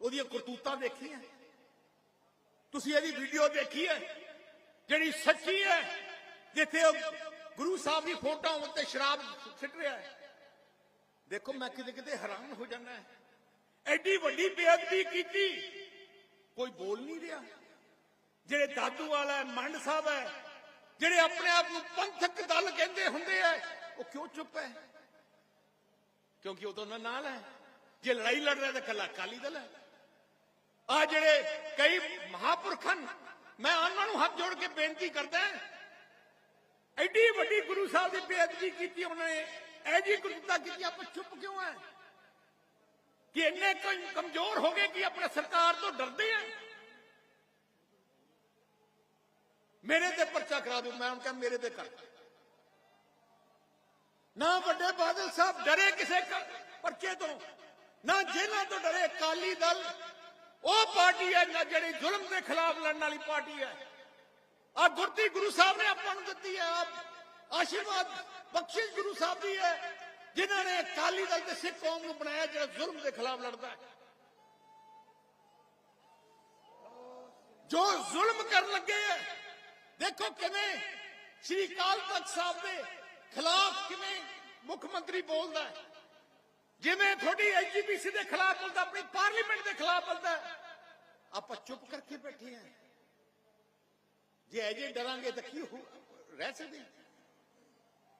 ਉਹਦੀਆਂ ਕਰਤੂਤਾਂ ਦੇਖੀਆਂ। ਤੁਸੀਂ ਇਹਦੀ ਵੀਡੀਓ ਦੇਖੀ ਹੈ, ਜਿਹੜੀ ਸੱਚੀ ਹੈ, ਜਿੱਥੇ ਉਹ ਗੁਰੂ ਸਾਹਿਬ ਦੀ ਫੋਟੋ ਉੱਤੇ ਸ਼ਰਾਬ ਸਿੱਟ ਰਿਹਾ ਹੈ। ਦੇਖੋ, ਮੈਂ ਕਿਤੇ ਕਿਤੇ ਹੈਰਾਨ ਹੋ ਜਾਂਦਾ ਐਡੀ ਵੱਡੀ ਬੇਅਦਬੀ ਕੀਤੀ। ਕੋਈ ਬੋਲ ਨਹੀਂ ਰਿਹਾ। ਜਿਹੜੇ ਦਾਦੂ ਵਾਲਾ ਹੈ, ਮੰਡ ਸਾਹਿਬ ਹੈ, ਜਿਹੜੇ ਆਪਣੇ ਆਪ ਨੂੰ ਪੰਥਕ ਦਲ ਕਹਿੰਦੇ ਹੁੰਦੇ ਆ ਉਹ ਕਿਉਂ ਚੁੱਪ ਹੈ? ਕਿਉਂਕਿ ਉਹ ਤਾਂ ਉਹਨਾਂ ਨਾਲ ਹੈ। ਜੇ ਲੜਾਈ ਲੜ ਰਿਹਾ ਤਾਂ ਕੱਲਾ ਅਕਾਲੀ ਦਲ ਹੈ। ਆ ਜਿਹੜੇ ਕਈ ਮਹਾਪੁਰਖਾਂ ਮੈਂ ਉਹਨਾਂ ਨੂੰ ਹੱਥ ਜੋੜ ਕੇ ਬੇਨਤੀ ਕਰਦਾ ਐਡੀ ਵੱਡੀ ਗੁਰੂ ਸਾਹਿਬ ਦੀ ਬੇਅਦਬੀ ਕੀਤੀ ਉਹਨਾਂ ਨੇ। ਐ ਜੀ ਗੁਰਤਾ ਕੀਤੀ, ਆਪਾਂ ਚੁੱਪ ਕਿਉਂ ਹੈ ਕਿ ਇੰਨੇ ਕਮਜ਼ੋਰ ਹੋ ਗਏ ਕਿ ਆਪਣੇ ਸਰਕਾਰ ਤੋਂ ਡਰਦੇ ਆ? ਮੇਰੇ ਤੇ ਪਰਚਾ ਕਰਾ ਦਿਓ, ਮੈਂ ਉਹਨਾਂ ਕਿਹਾ ਮੇਰੇ ਤੇ ਕਰ। ਨਾ ਵੱਡੇ ਬਾਦਲ ਸਾਹਿਬ ਡਰੇ ਕਿਸੇ ਪਰਚੇ ਤੋਂ, ਨਾ ਜੇਲ੍ਹਾਂ ਤੋਂ ਡਰੇ ਅਕਾਲੀ ਦਲ। ਉਹ ਪਾਰਟੀ ਹੈ ਨਾ ਜਿਹੜੀ ਜ਼ੁਲਮ ਦੇ ਖਿਲਾਫ ਲੜਨ ਵਾਲੀ ਪਾਰਟੀ ਹੈ। ਆ ਗੁਰਤੀ ਗੁਰੂ ਸਾਹਿਬ ਨੇ ਆਪਾਂ ਨੂੰ ਦਿੱਤੀ ਹੈ, ਆਪ ਆਸ਼ੀਰਵਾਦ, ਬਖਸ਼ਿਸ਼ ਗੁਰੂ ਸਾਹਿਬ ਦੀ ਹੈ, ਜਿਨ੍ਹਾਂ ਨੇ ਅਕਾਲੀ ਦਲ ਤੇ ਸਿੱਖ ਕੌਮ ਨੂੰ ਬਣਾਇਆ ਜਿਹੜਾ ਜ਼ੁਲਮ ਦੇ ਖਿਲਾਫ ਲੜਦਾ ਹੈ। ਜੋ ਜ਼ੁਲਮ ਕਰਨ ਲੱਗੇ ਹੈ, ਦੇਖੋ ਕਿਵੇਂ ਸ਼੍ਰੀ ਅਕਾਲ ਤਖਤ ਸਾਹਿਬ ਦੇ ਖਿਲਾਫ ਕਿਵੇਂ ਮੁੱਖ ਮੰਤਰੀ ਬੋਲਦਾ ਹੈ। ਜਿਵੇਂ ਤੁਹਾਡੀ ਐਜੀਪੀਸੀ ਦੇ ਖਿਲਾਫ ਬੋਲਦਾ, ਆਪਣੀ ਪਾਰਲੀਮੈਂਟ ਦੇ ਖਿਲਾਫ ਬੋਲਦਾ ਆਪਾਂ ਚੁੱਪ ਕਰਕੇ ਬੈਠੇ ਹਾਂ। ਜੇ ਅਜੇ ਡਰਾਂਗੇ ਤਾਂ ਕੀ ਰਹਿ ਸਕਦੇ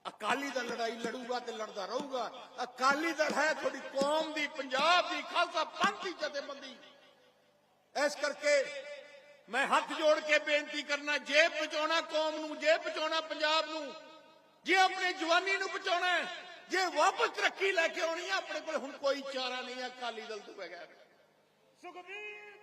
ਅਕਾਲੀ ਦਲ ਲੜਾਈ ਲੜੂਗਾ ਤੇ ਲੜਦਾ ਰਹੂਗਾ। ਅਕਾਲੀ ਦਲ ਹੈ ਤੁਹਾਡੀ ਕੌਮ ਦੀ, ਪੰਜਾਬ ਦੀ, ਖਾਲਸਾ ਪੰਥ ਦੀ ਜਥੇਬੰਦੀ। ਇਸ ਕਰਕੇ ਮੈਂ ਹੱਥ ਜੋੜ ਕੇ ਬੇਨਤੀ ਕਰਨਾ, ਜੇ ਬਚਾਉਣਾ ਕੌਮ ਨੂੰ, ਜੇ ਬਚਾਉਣਾ ਪੰਜਾਬ ਨੂੰ, ਜੇ ਆਪਣੀ ਜਵਾਨੀ ਨੂੰ ਬਚਾਉਣਾ ਜੇ ਵਾਪਸ ਤਰੱਕੀ ਲੈ ਕੇ ਆਉਣੀ ਹੈ, ਆਪਣੇ ਕੋਲ ਹੁਣ ਕੋਈ ਚਾਰਾ ਨਹੀਂ ਹੈ ਅਕਾਲੀ ਦਲ ਤੋਂ ਬਗੈਰ। ਸੁਖਬੀਰ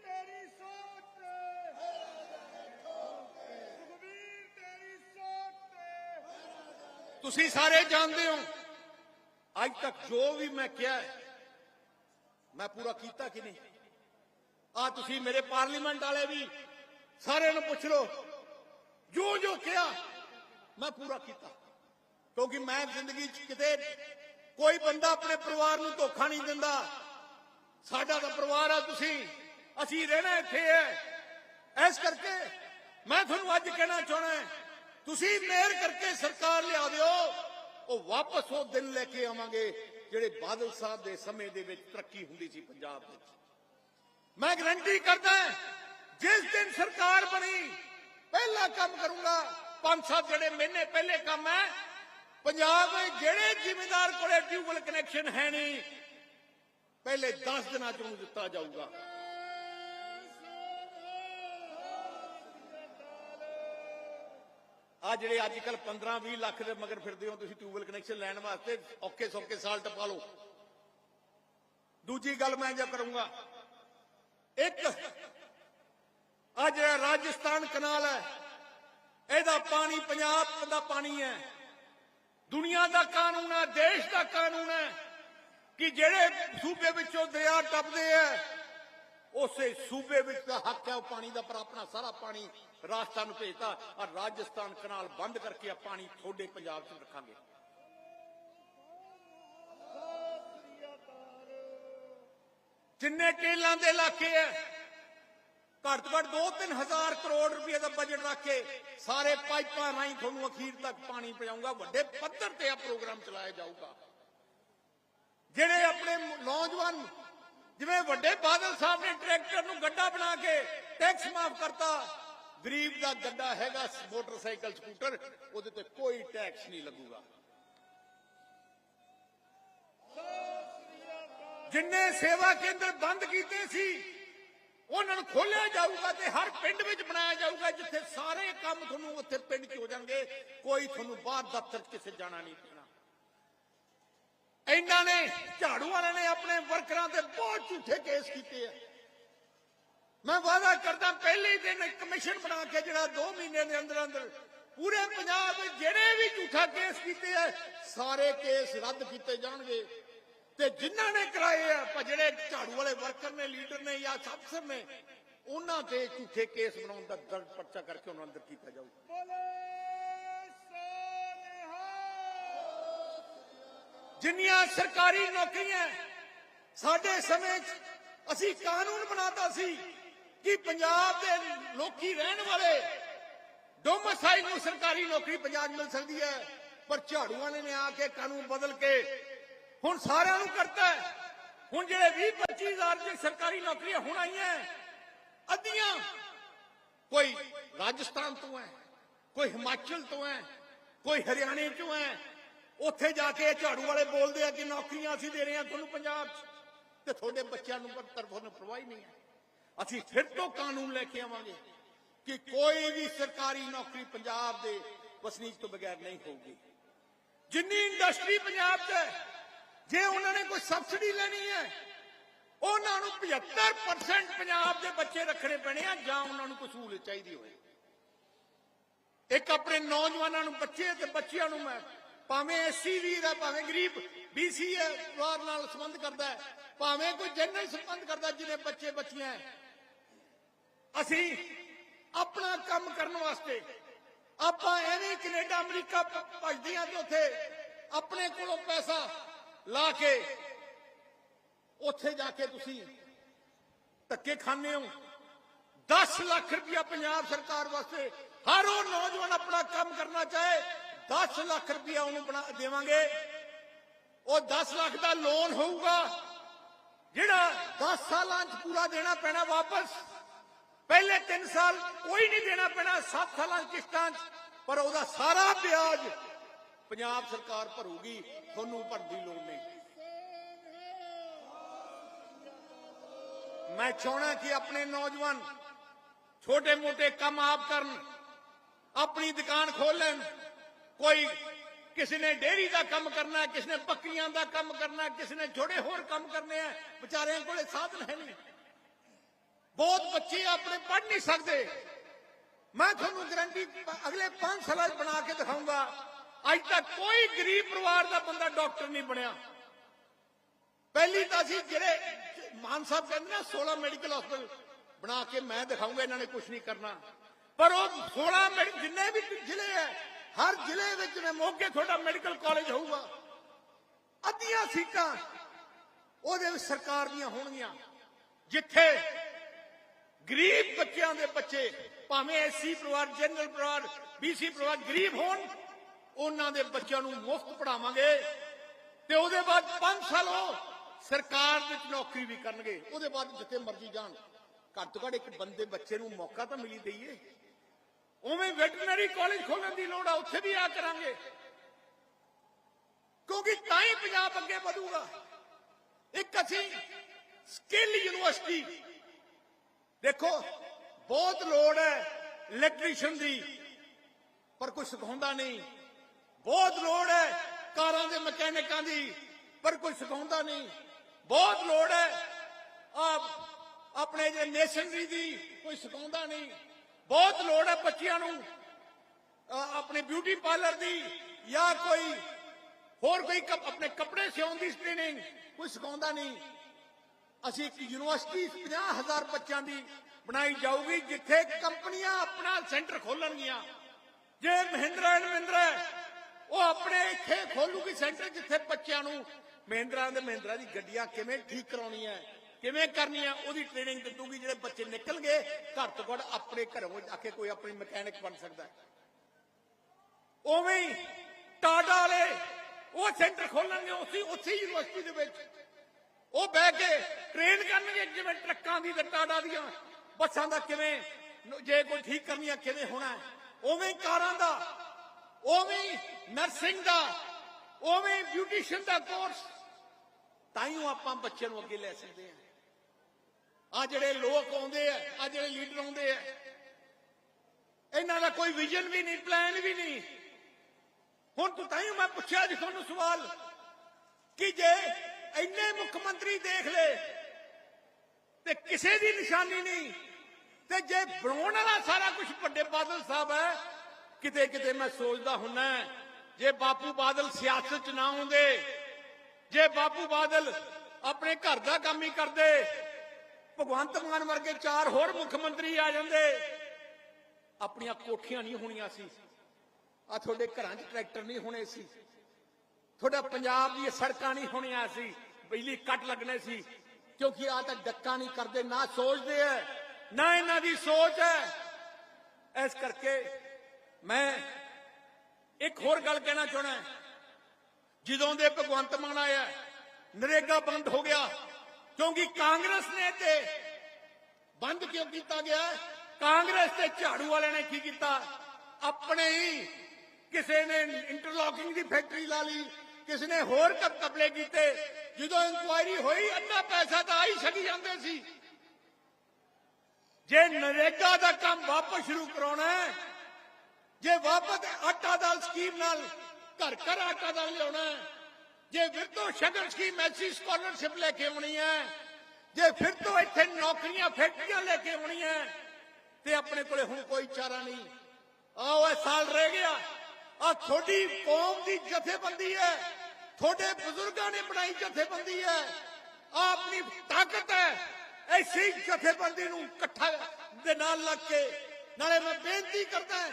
ਤੁਸੀਂ ਸਾਰੇ ਜਾਣਦੇ ਹੋ। ਅੱਜ ਤੱਕ ਜੋ ਵੀ ਮੈਂ ਕਿਹਾ ਹੈ, ਮੈਂ ਪੂਰਾ ਕੀਤਾ ਕਿ ਨਹੀਂ? ਆ ਤੁਸੀਂ ਮੇਰੇ ਪਾਰਲੀਮੈਂਟ ਵਾਲੇ ਵੀ ਸਾਰਿਆਂ ਨੂੰ ਪੁੱਛ ਲਓ। ਜੋ ਜੋ ਕਿਹਾ ਮੈਂ ਪੂਰਾ ਕੀਤਾ। ਕਿਉਂਕਿ ਮੈਂ ਜ਼ਿੰਦਗੀ 'ਚ ਕਿਤੇ ਕੋਈ ਬੰਦਾ ਆਪਣੇ ਪਰਿਵਾਰ ਨੂੰ ਧੋਖਾ ਨਹੀਂ ਦਿੰਦਾ। ਸਾਡਾ ਤਾਂ ਪਰਿਵਾਰ ਆ ਤੁਸੀਂ। ਅਸੀਂ ਰਹਿਣਾ ਇੱਥੇ ਹੈ। ਇਸ ਕਰਕੇ ਮੈਂ ਤੁਹਾਨੂੰ ਅੱਜ ਕਹਿਣਾ ਚਾਹਣਾ ਤੁਸੀਂ ਮਿਹਰ ਕਰਕੇ ਸਰਕਾਰ ਲਿਆ ਦਿਓ, ਉਹ ਵਾਪਸ ਉਹ ਦਿਨ ਲੈ ਕੇ ਆਵਾਂਗੇ ਜਿਹੜੇ ਬਾਦਲ ਸਾਹਿਬ ਦੇ ਸਮੇਂ ਦੇ ਵਿੱਚ ਤਰੱਕੀ ਹੁੰਦੀ ਸੀ ਪੰਜਾਬ ਵਿੱਚ। ਮੈਂ ਗਰੰਟੀ ਕਰਦਾ ਜਿਸ ਦਿਨ ਸਰਕਾਰ ਬਣੀ, ਪਹਿਲਾ ਕੰਮ ਕਰੂੰਗਾ, ਪੰਜ ਸੱਤ ਜਿਹੜੇ ਮਹੀਨੇ ਪਹਿਲੇ ਕੰਮ ਹੈ, ਪੰਜਾਬ ਦੇ ਜਿਹੜੇ ਜ਼ਿਮੀਂਦਾਰ ਕੋਲੇ ਟਿਊਬਲ ਕਨੈਕਸ਼ਨ ਹੈ ਨਹੀਂ, ਪਹਿਲੇ 10 ਦਿਨਾਂ ਚ ਉਹਨੂੰ ਦਿੱਤਾ ਜਾਊਗਾ। ਆ ਜਿਹੜੇ ਅੱਜ ਕੱਲ 15 20 ਲੱਖ ਦੇ ਮਗਰ ਫਿਰਦੇ ਹੋ, ਤੁਸੀਂ ਟਿਊਬਲ ਕਨੈਕਸ਼ਨ ਲੈਣ ਵਾਸਤੇ ਔਕੇ ਸੌਕੇ ਸਾਲ ਟਪਾ ਲਓ। ਦੂਜੀ ਗੱਲ ਮੈਂ ਜੋ ਕਰੂੰਗਾ, ਇੱਕ ਆ ਜਿਹੜਾ ਰਾਜਸਥਾਨ ਕਨਾਲ ਹੈ, ਇਹਦਾ ਪਾਣੀ ਪੰਜਾਬ ਦਾ ਪਾਣੀ ਹੈ। ਦੁਨੀਆ ਦਾ ਕਾਨੂੰਨ ਹੈ, ਦੇਸ਼ ਦਾ ਕਾਨੂੰਨ ਹੈ ਕਿ ਜਿਹੜੇ ਸੂਬੇ ਵਿੱਚੋਂ ਦਰਿਆ ਟੱਪਦੇ ਆ ਉਸੇ ਸੂਬੇ ਵਿੱਚ ਦਾ ਹੱਕ ਹੈ, ਉਹ ਪਾਣੀ ਦਾ ਪਰ ਆਪਣਾ ਸਾਰਾ ਪਾਣੀ ਰਾਜਸਥਾਨ ਨੂੰ ਭੇਜਤਾ ਔਰ ਰਾਜਸਥਾਨ ਕਨਾਲ ਬੰਦ ਕਰਕੇ ਆ ਪਾਣੀ ਤੁਹਾਡੇ ਪੰਜਾਬ 'ਚ ਰੱਖਾਂਗੇ। ਜਿੰਨੇ ਕੇਲਾਂ ਦੇ ਇਲਾਕੇ ਹੈ ਘੱਟ ਤੋਂ ਘੱਟ 2-3000 ਕਰੋੜ ਰੁਪਏ ਦਾ ਬਜਟ ਰੱਖ ਕੇ ਸਾਰੇ ਪਾਈਪਾਂ ਰਾਹੀਂ ਤੁਹਾਨੂੰ ਅਖੀਰ ਤੱਕ ਪਾਣੀ ਪਹੁੰਚਾਊਗਾ, ਵੱਡੇ ਪੱਧਰ ਤੇ ਆ ਪ੍ਰੋਗਰਾਮ ਚਲਾਇਆ ਜਾਊਗਾ। ਜਿਹੜੇ ਆਪਣੇ ਨੌਜਵਾਨ ਜਿਵੇਂ ਵੱਡੇ ਬਾਦਲ ਸਾਹਿਬ ਨੇ ਟਰੈਕਟਰ ਨੂੰ ਗੱਡਾ ਬਣਾ ਕੇ ਟੈਕਸ ਮਾਫ ਕਰਤਾ, ਗਰੀਬ ਦਾ ਗੱਡਾ ਹੈਗਾ ਮੋਟਰਸਾਈਕਲ, ਸਕੂਟਰ, ਉਹਦੇ ਤੇ ਕੋਈ ਟੈਕਸ ਨਹੀਂ ਲੱਗੂਗਾ। ਜਿੰਨੇ ਸੇਵਾ ਕੇਂਦਰ ਬੰਦ ਕੀਤੇ ਸੀ, ਉਹਨਾਂ ਨੂੰ ਖੋਲਿਆ ਜਾਊਗਾ ਤੇ ਹਰ ਪਿੰਡ ਵਿੱਚ ਬਣਾਇਆ ਜਾਊਗਾ, ਜਿੱਥੇ ਸਾਰੇ ਕੰਮ ਤੁਹਾਨੂੰ ਉੱਥੇ ਪਿੰਡ 'ਚ ਹੋ ਜਾਣਗੇ, ਕੋਈ ਤੁਹਾਨੂੰ ਬਾਹਰ ਦਫ਼ਤਰ ਕਿਸੇ ਜਾਣਾ ਨਹੀਂ ਪੈਣਾ ਇਹਨਾਂ ਨੇ ਝਾੜੂ ਵਾਲਿਆਂ ਨੇ ਆਪਣੇ ਵਰਕਰਾਂ ਤੇ ਬਹੁਤ ਝੂਠੇ ਕੇਸ ਕੀਤੇ ਆ। ਮੈਂ ਵਾਅਦਾ ਕਰਦਾ ਪਹਿਲੇ ਦਿਨ ਕਮਿਸ਼ਨ ਬਣਾ ਕੇ ਜਿਹੜਾ 2 ਮਹੀਨੇ ਦੇ ਅੰਦਰ ਅੰਦਰ ਪੂਰੇ ਪੰਜਾਬ ਵਿੱਚ ਜਿਹੜੇ ਵੀ ਝੂਠਾ ਕੇਸ ਕੀਤੇ ਆ, ਸਾਰੇ ਕੇਸ ਰੱਦ ਕੀਤੇ ਜਾਣਗੇ। ਤੇ ਜਿਨ੍ਹਾਂ ਨੇ ਕਰਾਏ ਆ, ਪਰ ਜਿਹੜੇ ਝਾੜੂ ਵਾਲੇ ਵਰਕਰ ਨੇ, ਲੀਡਰ ਨੇ ਜਾਂ ਅਫਸਰ ਨੇ, ਉਹਨਾਂ ਤੇ ਝੂਠੇ ਕੇਸ ਬਣਾਉਣ ਦਾ ਦਰਜ ਪਰਚਾ ਕਰਕੇ ਉਹਨਾਂ ਅੰਦਰ ਕੀਤਾ ਜਾਊਗਾ ਜਿੰਨੀਆਂ ਸਰਕਾਰੀ ਨੌਕਰੀਆਂ ਸਾਡੇ ਸਮੇਂ 'ਚ ਅਸੀਂ ਕਾਨੂੰਨ ਬਣਾਤਾ ਸੀ ਕਿ ਪੰਜਾਬ ਦੇ ਲੋਕੀ ਰਹਿਣ ਵਾਲੇ ਡੋਮਸਾਈਲ ਨੂੰ ਸਰਕਾਰੀ ਨੌਕਰੀ ਪੰਜਾਬ ਮਿਲ ਸਕਦੀ ਹੈ, ਪਰ ਝਾੜੂ ਵਾਲੇ ਨੇ ਆ ਕੇ ਕਾਨੂੰਨ ਬਦਲ ਕੇ ਹੁਣ ਸਾਰਿਆਂ ਨੂੰ ਕਰਤਾ ਹੁਣ ਜਿਹੜੇ 20 25000 ਦੀ ਸਰਕਾਰੀ ਨੌਕਰੀਆਂ ਹੁਣ ਆਈਆਂ ਅੱਧੀਆਂ ਕੋਈ ਰਾਜਸਥਾਨ ਤੋਂ ਹੈ, ਕੋਈ ਹਿਮਾਚਲ ਤੋਂ ਹੈ, ਕੋਈ ਹਰਿਆਣੇ ਤੋਂ ਹੈ ਉੱਥੇ ਜਾ ਕੇ ਝਾੜੂ ਵਾਲੇ ਬੋਲਦੇ ਆ ਕਿ ਨੌਕਰੀਆਂ ਅਸੀਂ ਦੇ ਰਹੇ ਹਾਂ ਤੁਹਾਨੂੰ ਪੰਜਾਬ 'ਚ। ਤੇ ਤੁਹਾਡੇ ਬੱਚਿਆਂ ਨੂੰ ਪਰ ਤਰਫੋਂ ਪਰਵਾਹ ਨਹੀਂ ਹੈ। ਅਸੀਂ ਫਿਰ ਤੋਂ ਕਾਨੂੰਨ ਲੈ ਕੇ ਆਵਾਂਗੇ ਕਿ ਕੋਈ ਵੀ ਸਰਕਾਰੀ ਨੌਕਰੀ ਪੰਜਾਬ ਦੇ ਵਸਨੀਕ ਤੋਂ ਬਗੈਰ ਨਹੀਂ ਹੋਊਗੀ। ਜਿੰਨੀ ਇੰਡਸਟਰੀ ਪੰਜਾਬ 'ਚ ਜੇ ਉਹਨਾਂ ਨੇ ਕੋਈ ਸਬਸਿਡੀ ਲੈਣੀ ਹੈ, ਉਹਨਾਂ ਨੂੰ 75% ਪੰਜਾਬ ਦੇ ਬੱਚੇ ਰੱਖਣੇ ਪੈਣੇ ਆ ਜਾਂ ਉਹਨਾਂ ਨੂੰ ਕੋਈ ਸਹੂਲਤ ਚਾਹੀਦੀ ਹੋਏ ਇੱਕ ਆਪਣੇ ਨੌਜਵਾਨਾਂ ਨੂੰ, ਬੱਚੇ ਤੇ ਬੱਚਿਆਂ ਨੂੰ ਮੈਂ ਭਾਵੇਂ ਐਸਸੀ ਵੀਰ ਹੈ ਭਾਵੇਂ ਗਰੀਬ ਬੀਸੀ ਹੈ ਪਰਿਵਾਰ ਨਾਲ ਸੰਬੰਧ ਕਰਦਾ ਹੈ, ਭਾਵੇਂ ਕੋਈ ਜਨਰਲ ਸੰਬੰਧ ਕਰਦਾ ਜਿਹਦੇ ਬੱਚੇ ਬੱਚੀਆਂ ਹੈ। ਅਸੀਂ ਆਪਣਾ ਕੰਮ ਕਰਨ ਵਾਸਤੇ, ਆਪਾਂ ਐਵੇਂ ਕੈਨੇਡਾ, ਅਮਰੀਕਾ ਭ- ਭੱਜਦੇ ਆ ਤੇ ਉੱਥੇ ਆਪਣੇ ਕੋਲੋਂ ਪੈਸਾ ਲਾ ਕੇ ਉੱਥੇ ਜਾ ਕੇ ਤੁਸੀਂ ਧੱਕੇ ਖਾਂਦੇ ਹੋ। 10 ਲੱਖ ਰੁਪਇਆ ਪੰਜਾਬ ਸਰਕਾਰ ਵਾਸਤੇ ਹਰ ਉਹ ਨੌਜਵਾਨ ਆਪਣਾ ਕੰਮ ਕਰਨਾ ਚਾਹੇ 10 ਲੱਖ ਰੁਪਇਆ ਉਹਨੂੰ ਬਣਾ ਦੇਵਾਂਗੇ। ਉਹ 10 ਲੱਖ ਦਾ ਲੋਨ ਹੋਊਗਾ, ਜਿਹੜਾ 10 ਸਾਲਾਂ 'ਚ ਪੂਰਾ ਦੇਣਾ ਪੈਣਾ ਵਾਪਸ। ਪਹਿਲੇ 3 ਸਾਲ ਕੋਈ ਨਹੀਂ ਦੇਣਾ ਪੈਣਾ 7 ਸਾਲਾਂ 'ਚ ਕਿਸ਼ਤਾਂ 'ਚ, ਪਰ ਉਹਦਾ ਸਾਰਾ ਵਿਆਜ ਪੰਜਾਬ ਸਰਕਾਰ ਭਰੂਗੀ, ਤੁਹਾਨੂੰ ਭਰਨ ਦੀ ਲੋੜ ਨਹੀਂ। ਮੈਂ ਚਾਹਣਾ ਕਿ ਆਪਣੇ ਨੌਜਵਾਨ ਛੋਟੇ ਮੋਟੇ ਕੰਮ ਆਪ ਕਰਨ, ਆਪਣੀ ਦੁਕਾਨ ਖੋਲ ਲੈਣ ਕੋਈ ਕਿਸੇ ਨੇ ਡੇਅਰੀ ਦਾ ਕੰਮ ਕਰਨਾ, ਕਿਸੇ ਨੇ ਬੱਕਰੀਆਂ ਦਾ ਕੰਮ ਕਰਨਾ, ਕਿਸੇ ਨੇ ਛੋਟੇ ਹੋਰ ਕੰਮ ਕਰਨੇ ਆ, ਵਿਚਾਰਿਆਂ ਕੋਲੇ ਸਾਧਨ ਹੈ ਨਹੀਂ। ਬਹੁਤ ਬੱਚੇ ਆਪਣੇ ਪੜ ਨਹੀਂ ਸਕਦੇ। ਮੈਂ ਤੁਹਾਨੂੰ ਗਰੰਟੀ ਅਗਲੇ 5 ਸਾਲਾਂ 'ਚ ਬਣਾ ਕੇ ਦਿਖਾਊਂਗਾ ਅੱਜ ਤੱਕ ਕੋਈ ਗਰੀਬ ਪਰਿਵਾਰ ਦਾ ਬੰਦਾ ਡਾਕਟਰ ਨਹੀਂ ਬਣਿਆ। ਪਹਿਲੀ ਤਾਂ ਅਸੀਂ ਜਿਹੜੇ ਮਾਨ ਸਾਹਿਬ ਕਹਿੰਦੇ ਨਾ 16 ਮੈਡੀਕਲ ਹਸਪੀਟਲ ਬਣਾ ਕੇ ਮੈਂ ਦਿਖਾਊਂਗਾ ਇਹਨਾਂ ਨੇ ਕੁਝ ਨਹੀਂ ਕਰਨਾ। ਪਰ ਉਹ 16 ਮੈਡੀ, ਜਿੰਨੇ ਵੀ ਜ਼ਿਲ੍ਹੇ ਹੈ ਹਰ ਜ਼ਿਲ੍ਹੇ ਵਿੱਚ ਮੈਂ ਮੋਗੇ ਤੁਹਾਡਾ ਮੈਡੀਕਲ ਕਾਲਜ ਹੋਊਗਾ। ਅੱਧੀਆਂ ਸੀਟਾਂ ਉਹਦੇ ਵਿੱਚ ਸਰਕਾਰ ਦੀਆਂ ਹੋਣਗੀਆਂ। ਜਿੱਥੇ ਗਰੀਬ ਬੱਚਿਆਂ ਦੇ ਬੱਚੇ, ਭਾਵੇਂ ਐਸਸੀ ਪਰਿਵਾਰ, ਜਨਰਲ ਪਰਿਵਾਰ, ਬੀਸੀ ਪਰਿਵਾਰ ਗਰੀਬ ਹੋਣ, ਉਹਨਾਂ ਦੇ ਬੱਚਿਆਂ ਨੂੰ ਮੁਫਤ ਪੜਾਵਾਂਗੇ ਤੇ ਉਹਦੇ ਬਾਅਦ 5 ਸਾਲ ਉਹ ਸਰਕਾਰ ਵਿੱਚ ਨੌਕਰੀ ਵੀ ਕਰਨਗੇ। ਉਹਦੇ ਬਾਅਦ ਜਿੱਥੇ ਮਰਜ਼ੀ ਜਾਣ। ਘੱਟ ਤੋਂ ਘੱਟ ਇੱਕ ਬੰਦੇ, ਬੱਚੇ ਨੂੰ ਮੌਕਾ ਤਾਂ ਮਿਲੀ ਦਈਏ। ਉਵੇਂ ਵੈਟਰਨਰੀ ਕਾਲਜ ਖੋਲਣ ਦੀ ਲੋੜ ਆ, ਉੱਥੇ ਵੀ ਆ ਕਰਾਂਗੇ। ਕਿਉਂਕਿ ਤਾਂ ਹੀ ਪੰਜਾਬ ਅੱਗੇ ਵਧੂਗਾ। ਇੱਕ ਅਸੀਂ ਸਕਿੱਲ ਯੂਨੀਵਰਸਿਟੀ ਦੇਖੋ, ਬਹੁਤ ਲੋੜ ਹੈ ਇਲੈਕਟ੍ਰੀਸ਼ੀਅਨ ਦੀ, ਪਰ ਕੋਈ ਸਿਖਾਉਂਦਾ ਨਹੀਂ। ਬਹੁਤ ਲੋੜ ਹੈ ਕਾਰਾਂ ਦੇ ਮਕੈਨਿਕਾਂ ਦੀ, ਪਰ ਕੋਈ ਸਿਖਾਉਂਦਾ ਨਹੀਂ। ਬਹੁਤ ਲੋੜ ਹੈ ਆ ਆਪਣੇ ਜੇ ਨੇਸ਼ਨਰੀ ਦੀ, ਕੋਈ ਸਿਖਾਉਂਦਾ ਨਹੀਂ। ਬਹੁਤ ਲੋੜ ਹੈ ਬੱਚਿਆਂ ਨੂੰ। ਆਪਣੇ ਬਿਊਟੀ ਪਾਰਲਰ ਦੀ ਜਾਂ ਕੋਈ ਹੋਰ ਕੋਈ ਕੱਪ- ਆਪਣੇ ਕੱਪੜੇ ਸਿਉਣ ਦੀ ਟ੍ਰੇਨਿੰਗ ਕੋਈ ਸਿਖਾਉਂਦਾ ਨਹੀਂ। ਅਸੀਂ ਇੱਕ ਯੂਨੀਵਰਸਿਟੀ 50000 ਬੱਚਿਆਂ ਦੀ ਬਣਾਈ ਜਾਊਗੀ, ਜਿੱਥੇ ਕੰਪਨੀਆਂ ਆਪਣਾ ਸੈਂਟਰ ਖੋਲਣਗੀਆਂ। ਜੇ ਮਹਿੰਦਰਾ ਐਂਡ ਮਹਿੰਦਰਾ ਉਹ ਆਪਣੇ ਇੱਥੇ ਖੋਲੂਗੀ ਸੈਂਟਰ ਜਿੱਥੇ ਬੱਚਿਆਂ ਨੂੰ ਮਹਿੰਦਰਾ ਦੇ ਮਹਿੰਦਰਾ ਦੀ ਗੱਡੀਆਂ ਕਿਵੇਂ ਠੀਕ ਕਰਾਉਣੀਆਂ ਕਿਵੇਂ ਕਰਨੀ ਕਰਨੀਆਂ ਉਹਦੀ ਟ੍ਰੇਨਿੰਗ ਦਿੱਤੂਗੀ, ਜਿਹੜੇ ਬੱਚੇ ਨਿਕਲ ਗਏ ਘਰ ਤੋਂ ਘੱਟ ਆਪਣੇ ਘਰੋਂ ਜਾ ਕੇ ਕੋਈ ਆਪਣੀ ਮਕੈਨਿਕ ਬਣ ਸਕਦਾ ਹੈ। ਉਵੇਂ ਹੀ ਟਾਟਾ ਵਾਲੇ, ਉਹ ਸੈਂਟਰ ਖੋਲਣਗੇ, ਉਸੇ ਉਸੇ ਯੂਨੀਵਰਸਿਟੀ ਦੇ ਵਿੱਚ। ਉਹ ਬਹਿ ਕੇ ਟ੍ਰੇਨ ਕਰਨਗੇ, ਜਿਵੇਂ ਟਰੱਕਾਂ ਦੀ ਤੇ ਟਾਟਾ ਦੀਆਂ। ਬੱਸਾਂ ਦਾ ਕਿਵੇਂ, ਜੇ ਕੋਈ ਠੀਕ ਕਰਨੀਆਂ ਕਿਵੇਂ ਹੋਣਾ ਉਵੇਂ ਕਾਰਾਂ ਦਾ, ਉਵੇਂ ਨਰਸਿੰਗ ਦਾ, ਉਵੇਂ ਬਿਊਟੀਸ਼ੀਅਨ ਦਾ ਕੋਰਸ ਤਾਂ ਹੀ ਉਹ ਆਪਾਂ ਬੱਚੇ ਨੂੰ ਅੱਗੇ ਲੈ ਸਕਦੇ ਹਾਂ। ਆ ਜਿਹੜੇ ਲੋਕ ਆਉਂਦੇ ਆ ਆ ਜਿਹੜੇ ਲੀਡਰ ਆਉਂਦੇ ਆ, ਇਹਨਾਂ ਦਾ ਕੋਈ ਵਿਜ਼ਨ ਵੀ ਨਹੀਂ ਪਲਾਨ ਵੀ ਨਹੀਂ। ਹੁਣ ਤੂੰ ਤਾਂ ਮੈਂ ਪੁੱਛਿਆ ਜੀ ਤੁਹਾਨੂੰ ਸਵਾਲ, ਕਿ ਜੇ ਇੰਨੇ ਮੁੱਖ ਮੰਤਰੀ ਦੇਖ ਲੈ ਤੇ ਕਿਸੇ ਦੀ ਨਿਸ਼ਾਨੀ ਨਹੀਂ, ਤੇ ਜੇ ਬਣਾਉਣ ਵਾਲਾ ਸਾਰਾ ਕੁਝ ਵੱਡੇ ਬਾਦਲ ਸਾਹਿਬ ਹੈ, ਕਿਤੇ ਕਿਤੇ ਮੈਂ ਸੋਚਦਾ ਹੁੰਨਾ ਜੇ ਬਾਪੂ ਬਾਦਲ ਸਿਆਸਤ 'ਚ ਨਾ ਹੁੰਦੇ ਜੇ ਬਾਪੂ ਬਾਦਲ ਆਪਣੇ ਘਰ ਦਾ ਕੰਮ ਹੀ ਕਰਦੇ ਭਗਵੰਤ ਮਾਨ ਵਰਗੇ ਚਾਰ ਹੋਰ ਮੁੱਖ ਮੰਤਰੀ ਆ ਜਾਂਦੇ। ਆਪਣੀਆਂ ਕੋਠੀਆਂ ਨਹੀਂ ਹੋਣੀਆਂ ਸੀ। ਆ ਤੁਹਾਡੇ ਘਰਾਂ 'ਚ ਟਰੈਕਟਰ ਨਹੀਂ ਹੋਣੇ ਸੀ। ਤੁਹਾਡਾ ਪੰਜਾਬ ਦੀਆਂ ਸੜਕਾਂ ਨਹੀਂ ਹੋਣੀਆਂ ਸੀ। ਬਿਜਲੀ ਕੱਟ ਲੱਗਣੇ ਸੀ। ਕਿਉਂਕਿ ਆ ਤਾਂ ਡੱਕਾ ਨਹੀਂ ਕਰਦੇ, ਨਾ ਸੋਚਦੇ ਐ, ਨਾ ਇਹਨਾਂ ਦੀ ਸੋਚ ਹੈ ਇਸ ਕਰਕੇ ਮੈਂ ਇੱਕ ਹੋਰ ਗੱਲ ਕਹਿਣਾ ਚਾਹਣਾ ਜਦੋਂ ਦੇ ਭਗਵੰਤ ਮਾਨ ਆਇਆ, ਨਰੇਗਾ ਬੰਦ ਹੋ ਗਿਆ। ਕਿਉਂਕਿ ਕਾਂਗਰਸ ਨੇ ਤੇ ਬੰਦ ਕਿਉਂ ਕੀਤਾ ਗਿਆ? ਕਾਂਗਰਸ ਤੇ ਝਾੜੂ ਵਾਲਿਆਂ ਨੇ ਕੀ ਕੀਤਾ? ਆਪਣੇ ਹੀ ਕਿਸੇ ਨੇ ਇੰਟਰਲੌਕਿੰਗ ਦੀ ਫੈਕਟਰੀ ਲਾ ਲਈ, ਕਿਸੇ ਨੇ ਹੋਰ ਕਬ ਕਪਲੇ ਕੀਤੇ। ਜਦੋਂ ਇਨਕੁਆਇਰੀ ਹੋਈ ਅੱਧਾ ਪੈਸਾ ਤਾਂ ਆਈ ਛੱਡੀ ਜਾਂਦੇ ਸੀ। ਜੇ ਨਰੇਗਾ ਦਾ ਕੰਮ ਵਾਪਸ ਸ਼ੁਰੂ ਕਰਾਉਣਾ ਹੈ, ਜੇ ਵਾਪਸ ਆਟਾ ਦਾਲ ਸਕੀਮ ਨਾਲ ਘਰ ਘਰ ਆਟਾ ਦਾਲ ਲਿਆਉਣਾ ਹੈ ਜੇ ਫਿਰ ਤੋਂ ਸ਼ਗਨ ਸਕੀਮ ਐਸੀ ਸਕਾਲਰਸ਼ਿਪ ਲੈ ਕੇ ਆਉਣੀ ਹੈ, ਜੇ ਫਿਰ ਤੋਂ ਇੱਥੇ ਨੌਕਰੀਆਂ ਫੈਕਟਰੀਆਂ ਲੈ ਕੇ ਆਉਣੀ ਹੈ, ਤੇ ਆਪਣੇ ਕੋਲੇ ਹੁਣ ਕੋਈ ਚਾਰਾ ਨਹੀਂ। ਆਓ ਇਹ ਸਾਲ ਰਹਿ ਗਿਆ। ਆ ਤੁਹਾਡੀ ਕੌਮ ਦੀ ਜਥੇਬੰਦੀ ਹੈ। ਤੁਹਾਡੇ ਬਜ਼ੁਰਗਾਂ ਨੇ ਬਣਾਈ ਜਥੇਬੰਦੀ ਹੈ। ਆ ਆਪਣੀ ਤਾਕਤ ਹੈ। ਐਸੀ ਜਥੇਬੰਦੀ ਨੂੰ ਇਕੱਠਾ ਦੇ ਨਾਲ ਲੱਗ ਕੇ ਨਾਲੇ ਮੈਂ ਬੇਨਤੀ ਕਰਦਾ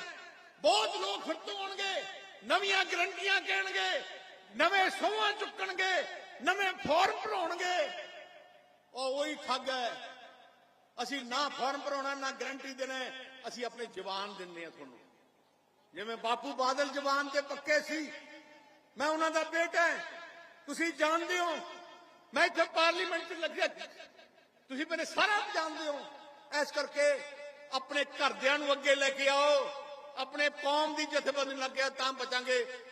ਬਹੁਤ ਲੋਕ ਫਿਰ ਤੋਂ ਆਉਣਗੇ, ਨਵੀਆਂ ਗਰੰਟੀਆਂ ਕਹਿਣਗੇ। ਨਵੇਂ ਸੋਹਾਂ ਚੁੱਕਣਗੇ, ਨਵੇਂ ਫਾਰਮ ਭਰਾਉਣਗੇ। ਉਹ ਉਹੀ ਠੱਗ ਹੈ। ਅਸੀਂ ਨਾ ਫਾਰਮ ਭਰਾਉਣਾ, ਨਾ ਗਰੰਟੀ ਦੇਣਾ ਅਸੀਂ ਆਪਣੇ ਜਵਾਨ ਦਿੰਦੇ ਆ ਤੁਹਾਨੂੰ। ਜਿਵੇਂ ਬਾਪੂ ਬਾਦਲ ਜਵਾਨ ਤੇ ਪੱਕੇ ਸੀ। ਮੈਂ ਉਹਨਾਂ ਦਾ ਬੇਟਾ ਹਾਂ। ਤੁਸੀਂ ਜਾਣਦੇ ਹੋ, ਮੈਂ ਇੱਥੇ ਪਾਰਲੀਮੈਂਟ 'ਚ ਲੱਗਿਆ। ਤੁਸੀਂ ਮੇਰੇ ਸਾਰਾ ਜਾਣਦੇ ਹੋ। ਇਸ ਕਰਕੇ ਆਪਣੇ ਘਰਦਿਆਂ ਨੂੰ ਅੱਗੇ ਲੈ ਕੇ ਆਓ। ਆਪਣੇ ਕੌਮ ਦੀ ਜਥੇਬੰਦੀ ਨੂੰ ਲੱਗਿਆ ਤਾਂ ਬਚਾਂਗੇ।